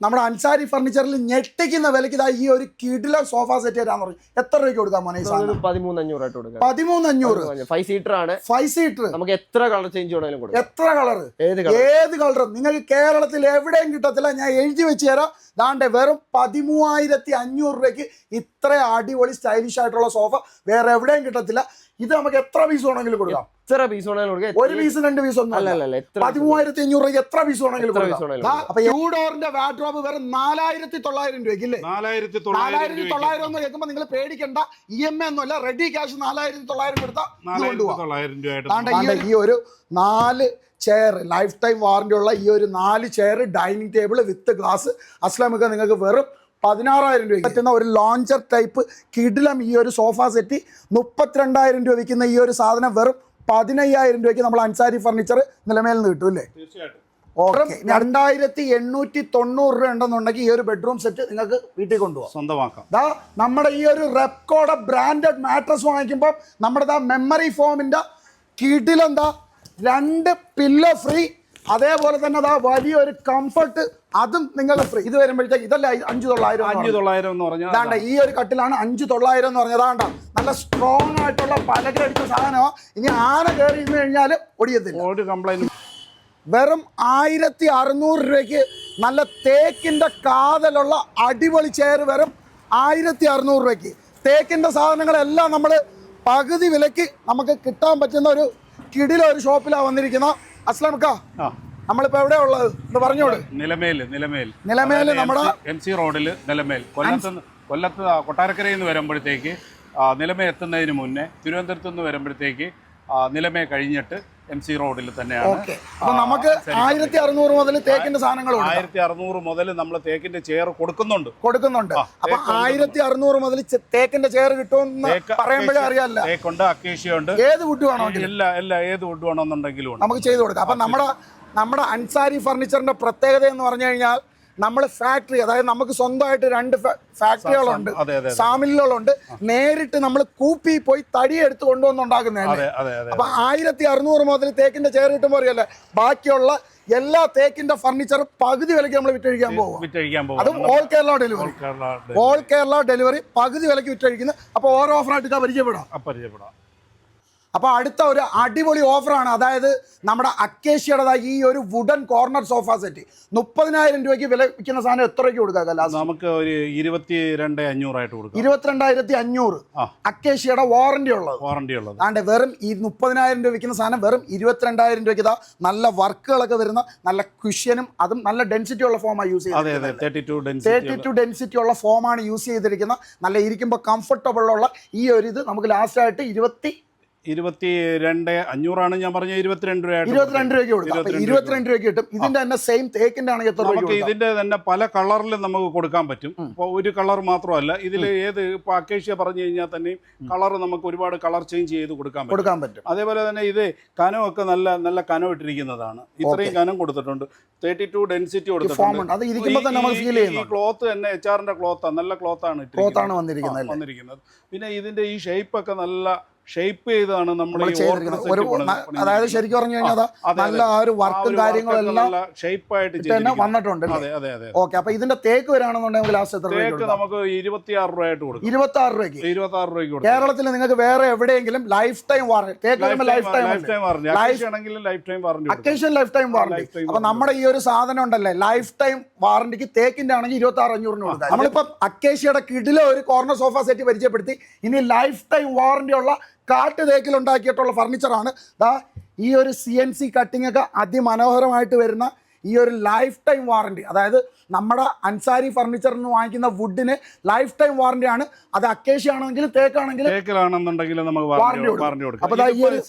നമ്മുടെ അൻസാരി ഫർണിച്ചറിൽ ഞെട്ടിക്കുന്ന വിലയ്ക്ക് ഇതാ ഈ ഒരു കിടില സോഫ സെറ്റ് തരാന്ന് പറഞ്ഞു എത്ര രൂപയ്ക്ക് കൊടുക്കാം മോനെ പതിമൂന്നഞ്ഞൂറ് സാധനം? പതിമൂന്ന് അഞ്ഞൂറായിട്ട് കൊടുക്കാം. പതിമൂന്ന് അഞ്ഞൂറ് ഫൈവ് സീറ്റർ ആണ്. ഫൈവ് സീറ്റർ നമുക്ക് എത്ര കളർ ചേഞ്ച് വേണമെങ്കിലും കൊടുക്കാം. എത്ര കളർ ഏത് കളർ നിങ്ങൾക്ക് കേരളത്തിൽ എവിടെയും കിട്ടത്തില്ല. ഞാൻ എഴുതി വെച്ച് തരാം. ദാണ്ടെ വെറും പതിമൂവായിരത്തി അഞ്ഞൂറ് രൂപയ്ക്ക് ഇത്ര അടിപൊളി സ്റ്റൈലിഷ് ആയിട്ടുള്ള സോഫ വേറെ എവിടെയും കിട്ടത്തില്ല. ഇത് നമുക്ക് എത്ര പീസ് വേണമെങ്കിലും കൊടുക്കാം? എത്ര പീസ് വേണമെങ്കിലും കൊടുക്കാം. ഒരു പീസ് രണ്ട് പീസ് ഒന്നും അല്ല. അല്ല പതിമൂവായിരത്തി അഞ്ഞൂറ് രൂപ എത്ര പീസ് വേണമെങ്കിലും കൊടുക്കാം. അപ്പൊ യു വാഡ്രോബ് വെറും നാലായിരത്തി തൊള്ളായിരം രൂപയ്ക്ക് ഇല്ലേ? നാലായിരത്തി തൊള്ളായിരം എന്ന് കേൾക്കുമ്പോൾ നിങ്ങൾ പേടിക്കണ്ട. ഇ എം ഐ ഒന്നുമല്ല റെഡി ക്യാഷ് നാലായിരത്തി തൊള്ളായിരം കൊടുത്താൽ ഈ ഒരു- നാല് ചെയർ ലൈഫ് ടൈം വാറണ്ടി ഉള്ള ഈ ഒരു നാല് chair dining table with glass അസ്ലാമൊക്കെ നിങ്ങൾക്ക് വെറും പതിനാറായിരം രൂപ പറ്റുന്ന ഒരു ലോഞ്ചർ ടൈപ്പ് കിഡിലം ഈ ഒരു സോഫ സെറ്റ് മുപ്പത്തിരണ്ടായിരം രൂപ വിൽക്കുന്ന ഈ ഒരു സാധനം വെറും പതിനയ്യായിരം രൂപയ്ക്ക് നമ്മൾ അൻസാരി ഫർണിച്ചർ നിലമേൽ നിന്ന് കിട്ടും അല്ലേ? ഓക്കെ രണ്ടായിരത്തി എണ്ണൂറ്റി തൊണ്ണൂറ് രൂപ ഉണ്ടെന്നുണ്ടെങ്കിൽ ഈ ഒരു ബെഡ്റൂം സെറ്റ് നിങ്ങൾക്ക് വീട്ടിൽ കൊണ്ടുപോകാം. സ്വന്തമാക്കാം. ദാ നമ്മുടെ ഈ ഒരു റെപ്കോടെ ബ്രാൻഡഡ് മാട്രസ് വാങ്ങിക്കുമ്പോൾ നമ്മുടെ ദാ മെമ്മറി ഫോമിന്റെ കീട്ടിലെന്താ? രണ്ട് പില്ലോ ഫ്രീ അതേപോലെ തന്നെ അതാ വലിയൊരു കംഫർട്ട് അതും നിങ്ങൾ ഫ്രീ ഇത് വരുമ്പോഴത്തേക്ക് ഇതല്ല അഞ്ചു തൊള്ളായിരം അഞ്ചു. തൊള്ളായിരം എന്ന് പറഞ്ഞാൽ ഈ ഒരു കട്ടിലാണ് അഞ്ചു തൊള്ളായിരം എന്ന് പറഞ്ഞത്. ദാണ്ട നല്ല സ്ട്രോങ് ആയിട്ടുള്ള പലകടിച്ച സാധനമോ. ഇനി ആന കയറി ഇരുന്ന് കഴിഞ്ഞാൽ ഒടിയത്തില്ല. ഒരു കംപ്ലൈന്റ് വെറും ആയിരത്തി അറുന്നൂറ് രൂപയ്ക്ക് നല്ല തേക്കിന്റെ കാതലുള്ള അടിപൊളി ചെയർ വെറും ആയിരത്തി അറുന്നൂറ് രൂപയ്ക്ക്. തേക്കിന്റെ സാധനങ്ങളെല്ലാം നമ്മൾ പകുതി വിലയ്ക്ക് നമുക്ക് കിട്ടാൻ പറ്റുന്ന ഒരു കിടില ഒരു ഷോപ്പിലാണ് വന്നിരിക്കുന്നത് അസ്ലാംക്ക ആ. നമ്മളിപ്പോൾ എവിടെയാ ഉള്ളത്? എന്ന് പറഞ്ഞോട്. നിലമേൽ നിലമേൽ നിലമേൽ നമ്മുടെ എം സി റോഡിൽ നിലമേൽ കൊല്ലത്ത് കൊല്ലത്ത് കൊട്ടാരക്കരയിൽ നിന്ന് വരുമ്പോഴത്തേക്ക് നിലമേ എത്തുന്നതിന് മുന്നേ തിരുവനന്തപുരത്ത് നിന്ന് വരുമ്പോഴത്തേക്ക് നിലമേ കഴിഞ്ഞിട്ട് എം സി റോഡിൽ തന്നെയാണ്. നമുക്ക് ആയിരത്തി അറുന്നൂറ് മുതൽ തേക്കിന്റെ സാധനങ്ങൾ ആയിരത്തി അറുന്നൂറ് മുതൽ നമ്മൾ തേക്കിന്റെ ചെയർ കൊടുക്കുന്നുണ്ട്. കൊടുക്കുന്നുണ്ട്. അപ്പൊ ആയിരത്തി അറുന്നൂറ് മുതൽ തേക്കിന്റെ ചെയർ കിട്ടുമെന്ന് പറയുമ്പോഴേ അറിയാല്ല. തേക്കുണ്ട് അക്കേഷ്യ ഉണ്ട് ഏത് വുഡ് വേണോ ഇല്ല എല്ലാ ഏത് വുഡ് വേണമെന്നുണ്ടെങ്കിലും നമുക്ക് ചെയ്തു കൊടുക്കാം. അപ്പൊ നമ്മുടെ നമ്മുടെ അൻസാരി ഫർണിച്ചറിന്റെ പ്രത്യേകത എന്ന് പറഞ്ഞു കഴിഞ്ഞാൽ നമ്മൾ ഫാക്ടറി അതായത് നമുക്ക് സ്വന്തമായിട്ട് രണ്ട് ഫാക്ടറികളുണ്ട് സാമിലുകളുണ്ട് നേരിട്ട് നമ്മൾ കൂപ്പി പോയി തടി എടുത്ത് കൊണ്ടുവന്നുണ്ടാക്കുന്നതാണ് അപ്പൊ ആയിരത്തി അറുന്നൂറ് മുതൽ തേക്കിന്റെ ചെയർ കിട്ടുമ്പോൾ അറിയല്ലേ ബാക്കിയുള്ള എല്ലാ തേക്കിന്റെ ഫർണിച്ചർ പകുതി വിലയ്ക്ക് നമ്മൾ വിറ്റഴിക്കാൻ പോകും അതും all Kerala delivery all Kerala delivery പകുതി വിലയ്ക്ക് വിറ്റഴിക്കുന്നത് അപ്പോൾ ഓരോ ഓഫറായിട്ട് പരിചയപ്പെടാം. പരിചയപ്പെടാം. അപ്പോൾ അടുത്ത ഒരു അടിപൊളി ഓഫറാണ്. അതായത് നമ്മുടെ അക്കേഷ്യയുടേതായ ഈ ഒരു വുഡൻ കോർണർ സോഫ സെറ്റ് മുപ്പതിനായിരം രൂപയ്ക്ക് വില വിൽക്കുന്ന സാധനം എത്ര രൂപയ്ക്ക് കൊടുക്കാം നമുക്ക് ഒരു ഇരുപത്തി രണ്ട് അഞ്ഞൂറായിട്ട് കൊടുക്കാം. ഇരുപത്തിരണ്ടായിരത്തി അഞ്ഞൂറ്. അക്കേഷ്യയുടെ വാറണ്ടി ഉള്ളത്. വാറണ്ടി ഉള്ളത്. ആണ്ട് വെറും ഈ മുപ്പതിനായിരം രൂപ വിൽക്കുന്ന സാധനം വെറും ഇരുപത്തിരണ്ടായിരം രൂപയ്ക്ക് ഇതാ നല്ല വർക്കുകളൊക്കെ വരുന്ന നല്ല ക്വിഷ്യനും അതും നല്ല ഡെൻസിറ്റി ഉള്ള ഫോമാണ് യൂസ് ചെയ്യുന്നത് തേർട്ടി ടു ഡെൻസിറ്റി ഉള്ള. ഫോമാണ് യൂസ് ചെയ്തിരിക്കുന്നത്. നല്ല ഇരിക്കുമ്പോൾ കംഫർട്ടബിൾ ഉള്ള ഈ ഒരു ഇത് നമുക്ക് ലാസ്റ്റ് ആയിട്ട് ഇരുപത്തി ഇരുപത്തി രണ്ട് അഞ്ഞൂറാണ് ഞാൻ പറഞ്ഞ ഇരുപത്തിരണ്ട് രൂപ ഇരുപത്തിരണ്ട് രൂപയ്ക്ക് കൊടുക്കാം. ഇരുപത്തിരണ്ട് രൂപയ്ക്ക് കിട്ടും. ഇതിന്റെ തന്നെ സെയിം തേക്കിന്റെ ആണെങ്കിൽ എത്ര നമുക്ക് ഇതിന്റെ തന്നെ പല കളറിലും നമുക്ക് കൊടുക്കാൻ പറ്റും. ഇപ്പോൾ ഒരു കളർ മാത്രമല്ല ഇതിൽ ഏത് ഇപ്പോൾ അക്കേഷ്യ പറഞ്ഞു കഴിഞ്ഞാൽ തന്നെയും കളർ നമുക്ക് ഒരുപാട് കളർ ചേഞ്ച് ചെയ്ത് കൊടുക്കാൻ പറ്റും. കൊടുക്കാൻ പറ്റും. അതേപോലെ തന്നെ ഇത് കനമൊക്കെ നല്ല നല്ല കനം ഇട്ടിരിക്കുന്നതാണ്. ഇത്രയും കനം കൊടുത്തിട്ടുണ്ട്. തേർട്ടി ടു ഡെൻസിറ്റി കൊടുത്തിട്ടുണ്ട്. ഈ ക്ലോത്ത് തന്നെ എച്ച് ആറിന്റെ ക്ലോത്താണ് നല്ല ക്ലോത്താണ് വന്നിരിക്കുന്നത് പിന്നെ ഇതിന്റെ ഈ ഷേപ്പ് ഒക്കെ നല്ല ഷേപ്പ് ചെയ്താണ് നമ്മൾ ഒരു അതായത് ശരിക്കും പറഞ്ഞു കഴിഞ്ഞാൽ നല്ല ആ ഒരു വർക്കും കാര്യങ്ങളും എല്ലാം ഷേപ്പ് ആയിട്ട് തന്നെ വന്നിട്ടുണ്ട്. ഓക്കെ അപ്പൊ ഇതിന്റെ തേക്ക് വരാണെന്നുണ്ടെങ്കിൽ ലാസ്റ്റ് എത്ര രൂപ തേക്ക് നമുക്ക് ഇരുപത്തിയാറ് രൂപയായിട്ട് കൊടുക്കും. ഇരുപത്തി ആറ് രൂപയ്ക്ക്. ഇരുപത്തി ആറ് രൂപയ്ക്ക് കേരളത്തിൽ നിങ്ങൾക്ക് വേറെ എവിടെയെങ്കിലും ലൈഫ് ടൈം വാറണ്ടി തേക്ക് life time life time warranty അക്കേഷൻ life time warranty അപ്പൊ നമ്മുടെ ഈ ഒരു സാധനം ഉണ്ടല്ലേ? ലൈഫ് ടൈം വാറണ്ടിക്ക് തേക്കിന്റെ ആണെങ്കിൽ ഇരുപത്തി ആറ് അഞ്ഞൂറിന് കൊടുക്കാം. നമ്മളിപ്പോ അക്കേഷ്യയുടെ കിടിലെ ഒരു കോർണർ സോഫ സെറ്റ് പരിചയപ്പെടുത്തി. ഇനി ലൈഫ് ടൈം വാറണ്ടി ഉള്ള കാട്ട് തേക്കിൽ ഉണ്ടാക്കിയിട്ടുള്ള ഫർണിച്ചറാണ് ദാ ഈ ഒരു സി എൻ സി കട്ടിംഗ് ഒക്കെ അതിമനോഹരമായിട്ട് വരുന്ന ഈ ഒരു ലൈഫ് ടൈം വാറണ്ടി അതായത് നമ്മുടെ അൻസാരി ഫർണിച്ചറിൽ നിന്ന് വാങ്ങിക്കുന്ന വുഡിന് ലൈഫ് ടൈം വാറണ്ടി ആണ്. അത് അക്കേഷ്യ തേക്കാണെങ്കിലും തേക്കിലാണെന്നുണ്ടെങ്കിൽ നമുക്ക് വാറണ്ടി കൊടുക്കും. അപ്പൊ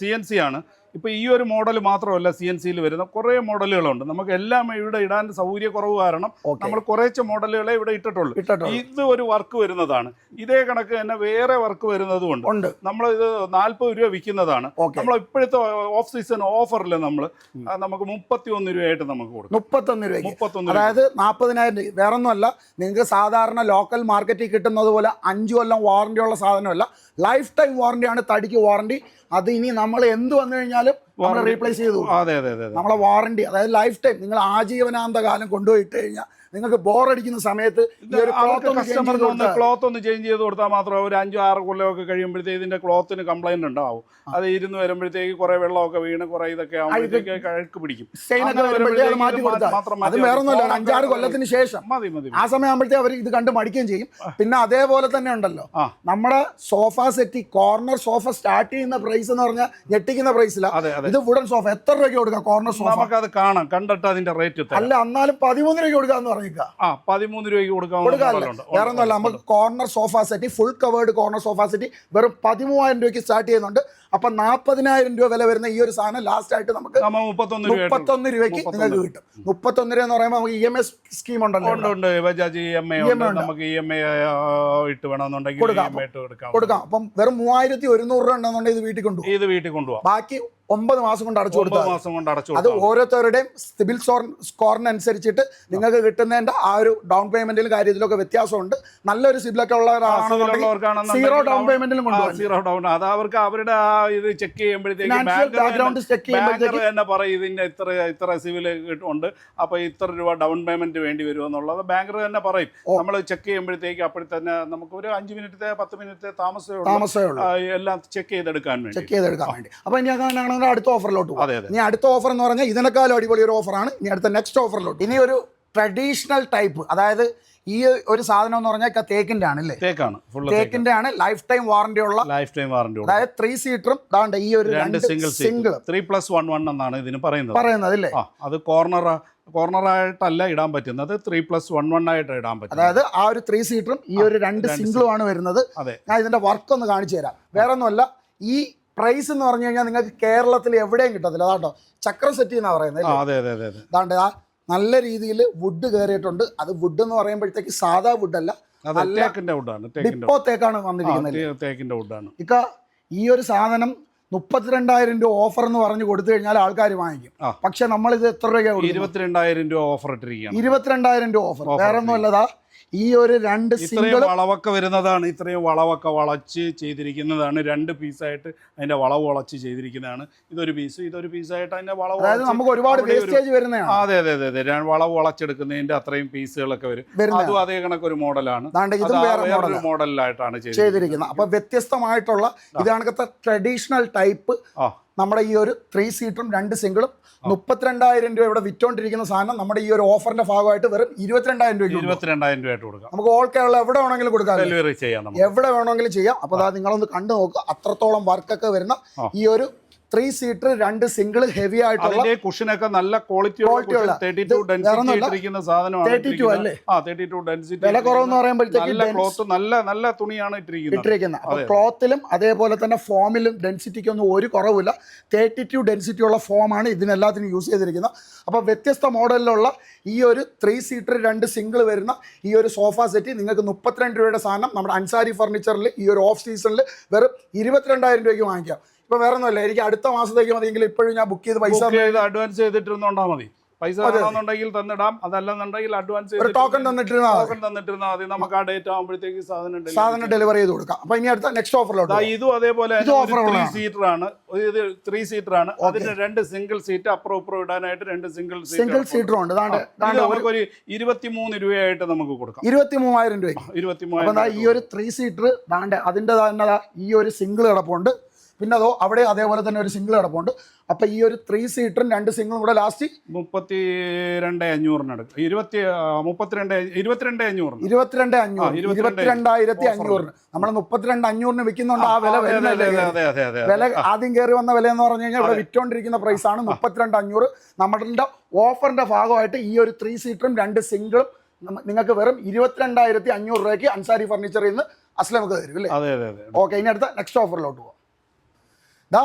സി എൻ സി ആണ്. ഇപ്പൊ ഈ ഒരു മോഡൽ മാത്രമല്ല സി എൻ സിയിൽ വരുന്ന കുറേ മോഡലുകളുണ്ട് നമുക്ക് എല്ലാം ഇവിടെ ഇടാൻ സൗകര്യക്കുറവ് കാരണം നമ്മൾ കുറേശ്ശെ മോഡലുകളെ ഇവിടെ ഇട്ടിട്ടുള്ളൂ. ഇത് ഒരു വർക്ക് വരുന്നതാണ്. ഇതേ കണക്ക് തന്നെ വേറെ വർക്ക് വരുന്നതും ഉണ്ട്. നമ്മൾ ഇത് നാല്പത് രൂപ വിൽക്കുന്നതാണ്. നമ്മൾ ഇപ്പോഴത്തെ ഓഫ് സീസൺ ഓഫറിൽ നമ്മൾ നമുക്ക് മുപ്പത്തി ഒന്ന് രൂപയായിട്ട് നമുക്ക് കൊടുക്കും. മുപ്പത്തൊന്ന് രൂപ മുപ്പത്തൊന്ന് അതായത് നാൽപ്പതിനായിരം രൂപ. വേറെ ഒന്നുമല്ല നിങ്ങൾക്ക് സാധാരണ ലോക്കൽ മാർക്കറ്റിൽ കിട്ടുന്നത് പോലെ അഞ്ച് കൊല്ലം വാറണ്ടി ഉള്ള സാധനമല്ല. ലൈഫ് ടൈം വാറണ്ടിയാണ് തടിക്ക് വാറണ്ടി അത് ഇനി നമ്മൾ എന്ത് വന്നു കഴിഞ്ഞാലും നമ്മൾ റീപ്ലേസ് ചെയ്തു. അതെ അതെ അതെ നമ്മളെ വാറണ്ടി അതായത് ലൈഫ് ടൈം നിങ്ങൾ ആജീവനാന്ത കാലം കൊണ്ടുപോയിട്ട് കഴിഞ്ഞാൽ നിങ്ങൾക്ക് ബോറടിക്കുന്ന സമയത്ത് കസ്റ്റമർക്ക് ഒന്ന് ക്ലോത്ത് ഒന്ന് ചേഞ്ച് ചെയ്ത് കൊടുത്താൽ മാത്രം ഒരു അഞ്ചോ ആറ് കൊല്ലമൊക്കെ കഴിയുമ്പോഴത്തേക്ക് ഇതിന്റെ ക്ലോത്തിന് കംപ്ലൈന്റ് ഉണ്ടാവും. അത് ഇരുന്ന് വരുമ്പോഴത്തേക്ക് കുറെ വെള്ളമൊക്കെ വീണ് കുറെ ഇതൊക്കെ ആകുമ്പോഴത്തേക്ക് കഴുക്ക് പിടിക്കും. അത് അഞ്ചാറ് കൊല്ലത്തിന് ശേഷം. മതി മതി ആ സമയമാകുമ്പോഴത്തേ അവർ ഇത് കണ്ട് മടിക്കുകയും ചെയ്യും. പിന്നെ അതേപോലെ തന്നെ ഉണ്ടല്ലോ. നമ്മുടെ sofa set corner sofa start ചെയ്യുന്ന പ്രൈസ് എന്ന് പറഞ്ഞാൽ ഞെട്ടിക്കുന്ന പ്രൈസിലാണ് ഇത് വുഡൻ സോഫ എത്ര രൂപയ്ക്ക് കൊടുക്കാം? കോർണർ സോഫ നമുക്ക് നമുക്കത് കാണാം. കണ്ടിട്ട് അതിന്റെ റേറ്റ് അല്ല എന്നാലും പതിമൂന്ന് രൂപയ്ക്ക് കൊടുക്കാന്ന് പറയുക ആ പതിമൂന്ന് രൂപയ്ക്ക് മോഡലുണ്ട്. വേറെ ഒന്നുമല്ല നമുക്ക് corner sofa set full covered corner sofa set വെറും പതിമൂവായിരം രൂപയ്ക്ക് സ്റ്റാർട്ട് ചെയ്യുന്നുണ്ട്. അപ്പൊ നാൽപ്പതിനായിരം രൂപ വില വരുന്ന ഈ ഒരു സാധനം ലാസ്റ്റ് ആയിട്ട് നമുക്ക് മുപ്പത്തൊന്ന് രൂപ രൂപയ്ക്ക് നിങ്ങൾക്ക് കിട്ടും. മുപ്പത്തൊന്ന് രൂപ എന്ന് പറയുമ്പോൾ നമുക്ക് ഇ എം എസ് സ്കീം ഉണ്ടല്ലോ ഉണ്ട് ഉണ്ട്. ബജാജ് ഇ എം ഐ ഉണ്ട്. നമുക്ക് ഇ എം ഐ ഇട്ട് വേണമെന്നുണ്ടെങ്കിൽ കൊടുക്കാം. അപ്പം വെറും മൂവായിരത്തി ഒരുന്നൂറ് രൂപ ഉണ്ടെന്നുണ്ടെങ്കിൽ ഇത് വീട്ടിൽ കൊണ്ടുപോകും ഇത് വീട്ടിൽ കൊണ്ടുപോകാം ബാക്കി ഒമ്പത് മാസം കൊണ്ട് അടച്ചു കൊടുത്തു കൊടുത്താൽ മാസം കൊണ്ട് അടച്ചു അത് ഓരോരുത്തരുടെയും സിബിൽ സ്കോർ സ്കോറിനനുസരിച്ചിട്ട് നിങ്ങൾക്ക് കിട്ടുന്നതിന്റെ ആ ഒരു ഡൗൺ പേയ്മെന്റിലും കാര്യത്തിലൊക്കെ വ്യത്യാസമുണ്ട്. നല്ലൊരു സിബിലൊക്കെ ഉള്ളവരാണ് സീറോ ഡൗൺ പേയ്മെന്റിലും കൊണ്ടുപോകാം സീറോ ഡൗൺ അത് അവർക്ക് അവരുടെ ആ ഇത് ചെക്ക് ചെയ്യുമ്പോഴത്തേക്ക് ഫിനാൻഷ്യൽ ബാക്ക്ഗ്രൗണ്ട് ചെക്ക് ബാങ്കർ തന്നെ പറയും ഇതിന് ഇത്ര ഇത്ര സിവിൽ ഉണ്ട്. അപ്പൊ ഇത്ര രൂപ ഡൗൺ പേയ്മെന്റ് വേണ്ടി വരും എന്നുള്ളത് ബാങ്കർ തന്നെ പറയും. നമ്മൾ ചെക്ക് ചെയ്യുമ്പോഴത്തേക്ക് അപ്പോൾ തന്നെ നമുക്ക് ഒരു അഞ്ച് മിനിറ്റത്തെ പത്ത് മിനിറ്റത്തെ താമസമേ എല്ലാം ചെക്ക് ചെയ്തെടുക്കാൻ വേണ്ടി. ചെക്ക് ചെയ്തെടുക്കാൻ വേണ്ടി. അപ്പൊ ഇനി അടുത്ത ഓഫറിലോട്ട് പോകും അതെ അതെ. ഇനി അടുത്ത ഓഫർ എന്ന് പറഞ്ഞാൽ ഇതിനേക്കാളും അടിപൊളി ഒരു ഓഫറാണ് ഇനി അടുത്ത നെക്സ്റ്റ് ഓഫറിലോട്ട് ഇനി ഒരു ട്രഡീഷണൽ ടൈപ്പ് അതായത് ഈ ഒരു സാധനം എന്ന് പറഞ്ഞാൽ തേക്കിന്റെ ആണ് അല്ലേ? തേക്കാണ്. തേക്കിന്റെ ആണ് ലൈഫ് ടൈം വാറന്റി ഉള്ള ലൈഫ് ടൈം വാറന്റി അതായത് ത്രീ സീറ്ററും ദാണ്ട് ഈ ഒരു രണ്ട് single single three plus one one എന്നാണ് ഇതിന് പറയുന്നത്. പറയുന്നത് അല്ലേ? അത് കോർണർ കോർണറായിട്ടല്ല ഇടാൻ പറ്റുന്നത്. ത്രീ പ്ലസ് വൺ വൺ ആയിട്ട് ഇടാൻ പറ്റും അതായത് ആ ഒരു ത്രീ സീറ്ററും ഈ ഒരു രണ്ട് സിംഗിളും ആണ് വരുന്നത്. അതെ. ഞാൻ ഇതിന്റെ വർക്ക് ഒന്ന് കാണിച്ചു തരാം. വേറെ ഒന്നുമല്ല ഈ പ്രൈസ് എന്ന് പറഞ്ഞു കഴിഞ്ഞാൽ നിങ്ങൾക്ക് കേരളത്തിൽ എവിടെയും കിട്ടത്തില്ല. അതാട്ടോ ചക്രം സെറ്റി എന്നാ പറയുന്നത്? അതെ അതെ അതെ അതെ. അതാണ്ട് ആ നല്ല രീതിയിൽ വുഡ് കയറിയിട്ടുണ്ട് അത് വുഡ് എന്ന് പറയുമ്പോഴത്തേക്ക് സാധാ വുഡ് അല്ല. അതെ നല്ല തേക്കിന്റെ വുഡാണ് ഡിപ്പോ തേക്കാണ് വന്നിരിക്കുന്നത്. തേ- തേക്കിന്റെ വുഡാണ് ഇക്ക ഈ ഒരു സാധനം മുപ്പത്തിരണ്ടായിരം രൂപ ഓഫർ എന്ന് പറഞ്ഞു കൊടുത്തു കഴിഞ്ഞാൽ ആൾക്കാർ വാങ്ങിക്കും. പക്ഷെ നമ്മൾ ഇത് എത്ര രൂപ ഇരുപത്തിരണ്ടായിരം രൂപ ഓഫർ ഇട്ടിരിക്കുകയാണ്. ഇരുപത്തിരണ്ടായിരം രൂപ ഓഫർ വേറെ വേറെ ഒന്നുമല്ലതാ ഈ ഒരു രണ്ട് സിംഗിൾ വളവൊക്കെ വരുന്നതാണ് ഇത്രയും വളവൊക്കെ വളച്ച് ചെയ്തിരിക്കുന്നതാണ് രണ്ട് പീസായിട്ട് അതിന്റെ വളവ് വളച്ച് ചെയ്തിരിക്കുന്നതാണ്. ഇതൊരു പീസ് ഇതൊരു പീസായിട്ട് അതിന്റെ വളവ് അതായത് നമുക്ക് ഒരുപാട് വേസ്റ്റേജ് വരുന്നതാണ്. അതെ അതെ അതെ അതെ. വളവ് വളച്ചെടുക്കുന്നതിന്റെ അത്രയും പീസുകളൊക്കെ വരും. അതും അതേ കണക്കൊരു മോഡലാണ്. വേറൊരു മോഡലിലായിട്ടാണ് ചെയ്തിരിക്കുന്നത്. അപ്പൊ വ്യത്യസ്തമായിട്ടുള്ള ഇതാണ് ട്രഡീഷണൽ ടൈപ്പ് ആ. നമ്മുടെ ഈ ഒരു ത്രീ സീറ്ററും രണ്ട് സിംഗിളും മുപ്പത്തിരണ്ടായിരം രൂപ ഇവിടെ വിറ്റോണ്ടിരിക്കുന്ന സാധനം നമ്മുടെ ഈ ഒരു ഓഫറിന്റെ ഭാഗമായിട്ട് വെറും ഇരുപത്തിരണ്ടായിരം രൂപ ഇരുപത്തിരണ്ടായിരം രൂപയായിട്ട് കൊടുക്കാം. നമുക്ക് ഓൾ കേരള എവിടെ വേണമെങ്കിലും കൊടുക്കാം ഡെലിവറി ചെയ്യാം എവിടെ വേണമെങ്കിലും ചെയ്യാം. അപ്പോൾ അതാ നിങ്ങളൊന്ന് കണ്ടു നോക്കുക അത്രത്തോളം വർക്കൊക്കെ വരുന്ന ഈ ഒരു ത്രീ സീറ്റർ രണ്ട് സിംഗിൾ ഹെവി ആയിട്ടുള്ള കുഷനൊക്കെ നല്ല ക്വാളിറ്റി Quality ഉള്ള. തേർട്ടി ഇത് ടു വേറെ ഡെൻസിറ്റി ഒന്നുമല്ല. ഇട്ടിരിക്കുന്ന സാധനമാണ് 32 അല്ലേ? ആ തേർട്ടി ടു ഡെൻസിറ്റി വില കുറവെന്ന് പറയുമ്പോഴത്തേക്ക് നല്ല നല്ല തുണിയാണ് ഇട്ടിരിക്കുന്നത്. ഇട്ടിരിക്കുന്നത്. അപ്പൊ ക്ലോത്തിലും അതേപോലെ തന്നെ ഫോമിലും ഡെൻസിറ്റിക്കൊന്നും ഒരു കുറവില്ല. തേർട്ടി ടു ഡെൻസിറ്റി ഉള്ള ഫോമാണ് ഇതിനെല്ലാത്തിനും യൂസ് ചെയ്തിരിക്കുന്നത്. അപ്പോൾ വ്യത്യസ്ത മോഡലിലുള്ള ഈ ഒരു ത്രീ സീറ്റർ രണ്ട് സിംഗിൾ വരുന്ന ഈ ഒരു സോഫ സെറ്റ് നിങ്ങൾക്ക് മുപ്പത്തിരണ്ട് രൂപയുടെ സാധനം നമ്മുടെ അൻസാരി ഫർണിച്ചറിൽ ഈ ഒരു ഓഫ് സീസണിൽ വെറും ഇരുപത്തിരണ്ടായിരം രൂപയ്ക്ക് വാങ്ങിക്കാം. ഇപ്പോൾ വേറെ ഒന്നുമല്ല എനിക്ക് അടുത്ത മാസത്തേക്ക് മതിയെങ്കിൽ ഇപ്പോഴും ഞാൻ ബുക്ക് ചെയ്ത് പൈസ അഡ്വാൻസ് ചെയ്തിട്ടിരുന്നോണ്ടാ മതി. പൈസ അതെ. തന്നിടാം. അതല്ലെന്നുണ്ടെങ്കിൽ അഡ്വാൻസ് ഒരു ടോക്കൺ തന്നിട്ടിരുന്നാൽ ടോക്കൺ തന്നിട്ടിരുന്നാൽ മതി. നമുക്ക് ആ ഡേറ്റ് ആകുമ്പോഴത്തേക്ക് സാധനം സാധനം ഡെലിവറി ചെയ്ത് കൊടുക്കാം. അപ്പൊ ഇനി അടുത്ത നെക്സ്റ്റ് ഓഫറിലോട്ട് ഇതും അതേപോലെ ത്രീ സീറ്റർ ആണ്. ഇത് ത്രീ സീറ്റർ ആണ്. അതിന് രണ്ട് സിംഗിൾ സീറ്റ് അപ്പുറം ഇപ്പുറം ഇടാനായിട്ട് രണ്ട് സിംഗിൾ സിംഗിൾ സീറ്റർ ഉണ്ട്. അവർക്ക് ഒരു ഇരുപത്തിമൂന്ന് രൂപയായിട്ട് നമുക്ക് കൊടുക്കാം. ഇരുപത്തി മൂവായിരം രൂപ ഇരുപത്തി മൂവായിരം ഈ ഒരു ത്രീ സീറ്റർ ദാണ്ട് അതിന്റെ തന്നെ ഈ ഒരു സിംഗിൾ കിടപ്പുണ്ട്. പിന്നെ അതോ അവിടെ അതേപോലെ തന്നെ ഒരു സിംഗിൾ കിടപ്പുണ്ട്. അപ്പൊ ഈ ഒരു ത്രീ സീറ്ററും രണ്ട് സിംഗിളും കൂടെ ലാസ്റ്റ് മുപ്പത്തി രണ്ട് അഞ്ഞൂറിന് എടുക്കും ഇരുപത്തി മുപ്പത്തിരണ്ട് ഇരുപത്തിരണ്ട് അഞ്ഞൂറിന്. ഇരുപത്തിരണ്ട് അഞ്ഞൂറ്. ഇരുപത്തിരണ്ടായിരത്തി അഞ്ഞൂറിന്. നമ്മൾ മുപ്പത്തിരണ്ട് അഞ്ഞൂറിന് വിൽക്കുന്നുണ്ട് ആ വില വരുന്നില്ല വില ആദ്യം കയറി വന്ന വില എന്ന് പറഞ്ഞു കഴിഞ്ഞാൽ ഇവിടെ വിറ്റോണ്ടിരിക്കുന്ന പ്രൈസ് ആണ് മുപ്പത്തിരണ്ട് അഞ്ഞൂറ്. നമ്മുടെ ഓഫറിന്റെ ഭാഗമായിട്ട് ഈ ഒരു ത്രീ സീറ്ററും രണ്ട് സിംഗിളും നിങ്ങൾക്ക് വെറും ഇരുപത്തിരണ്ടായിരത്തി അഞ്ഞൂറ് രൂപയ്ക്ക് അൻസാരി ഫർണിച്ചറിൽ നിന്ന് അസ്ലമൊക്കെ തരും അല്ലേ? ഓക്കെ ഇനി അടുത്ത നെക്സ്റ്റ് ഓഫറിലോട്ട് പോവാം. ദാ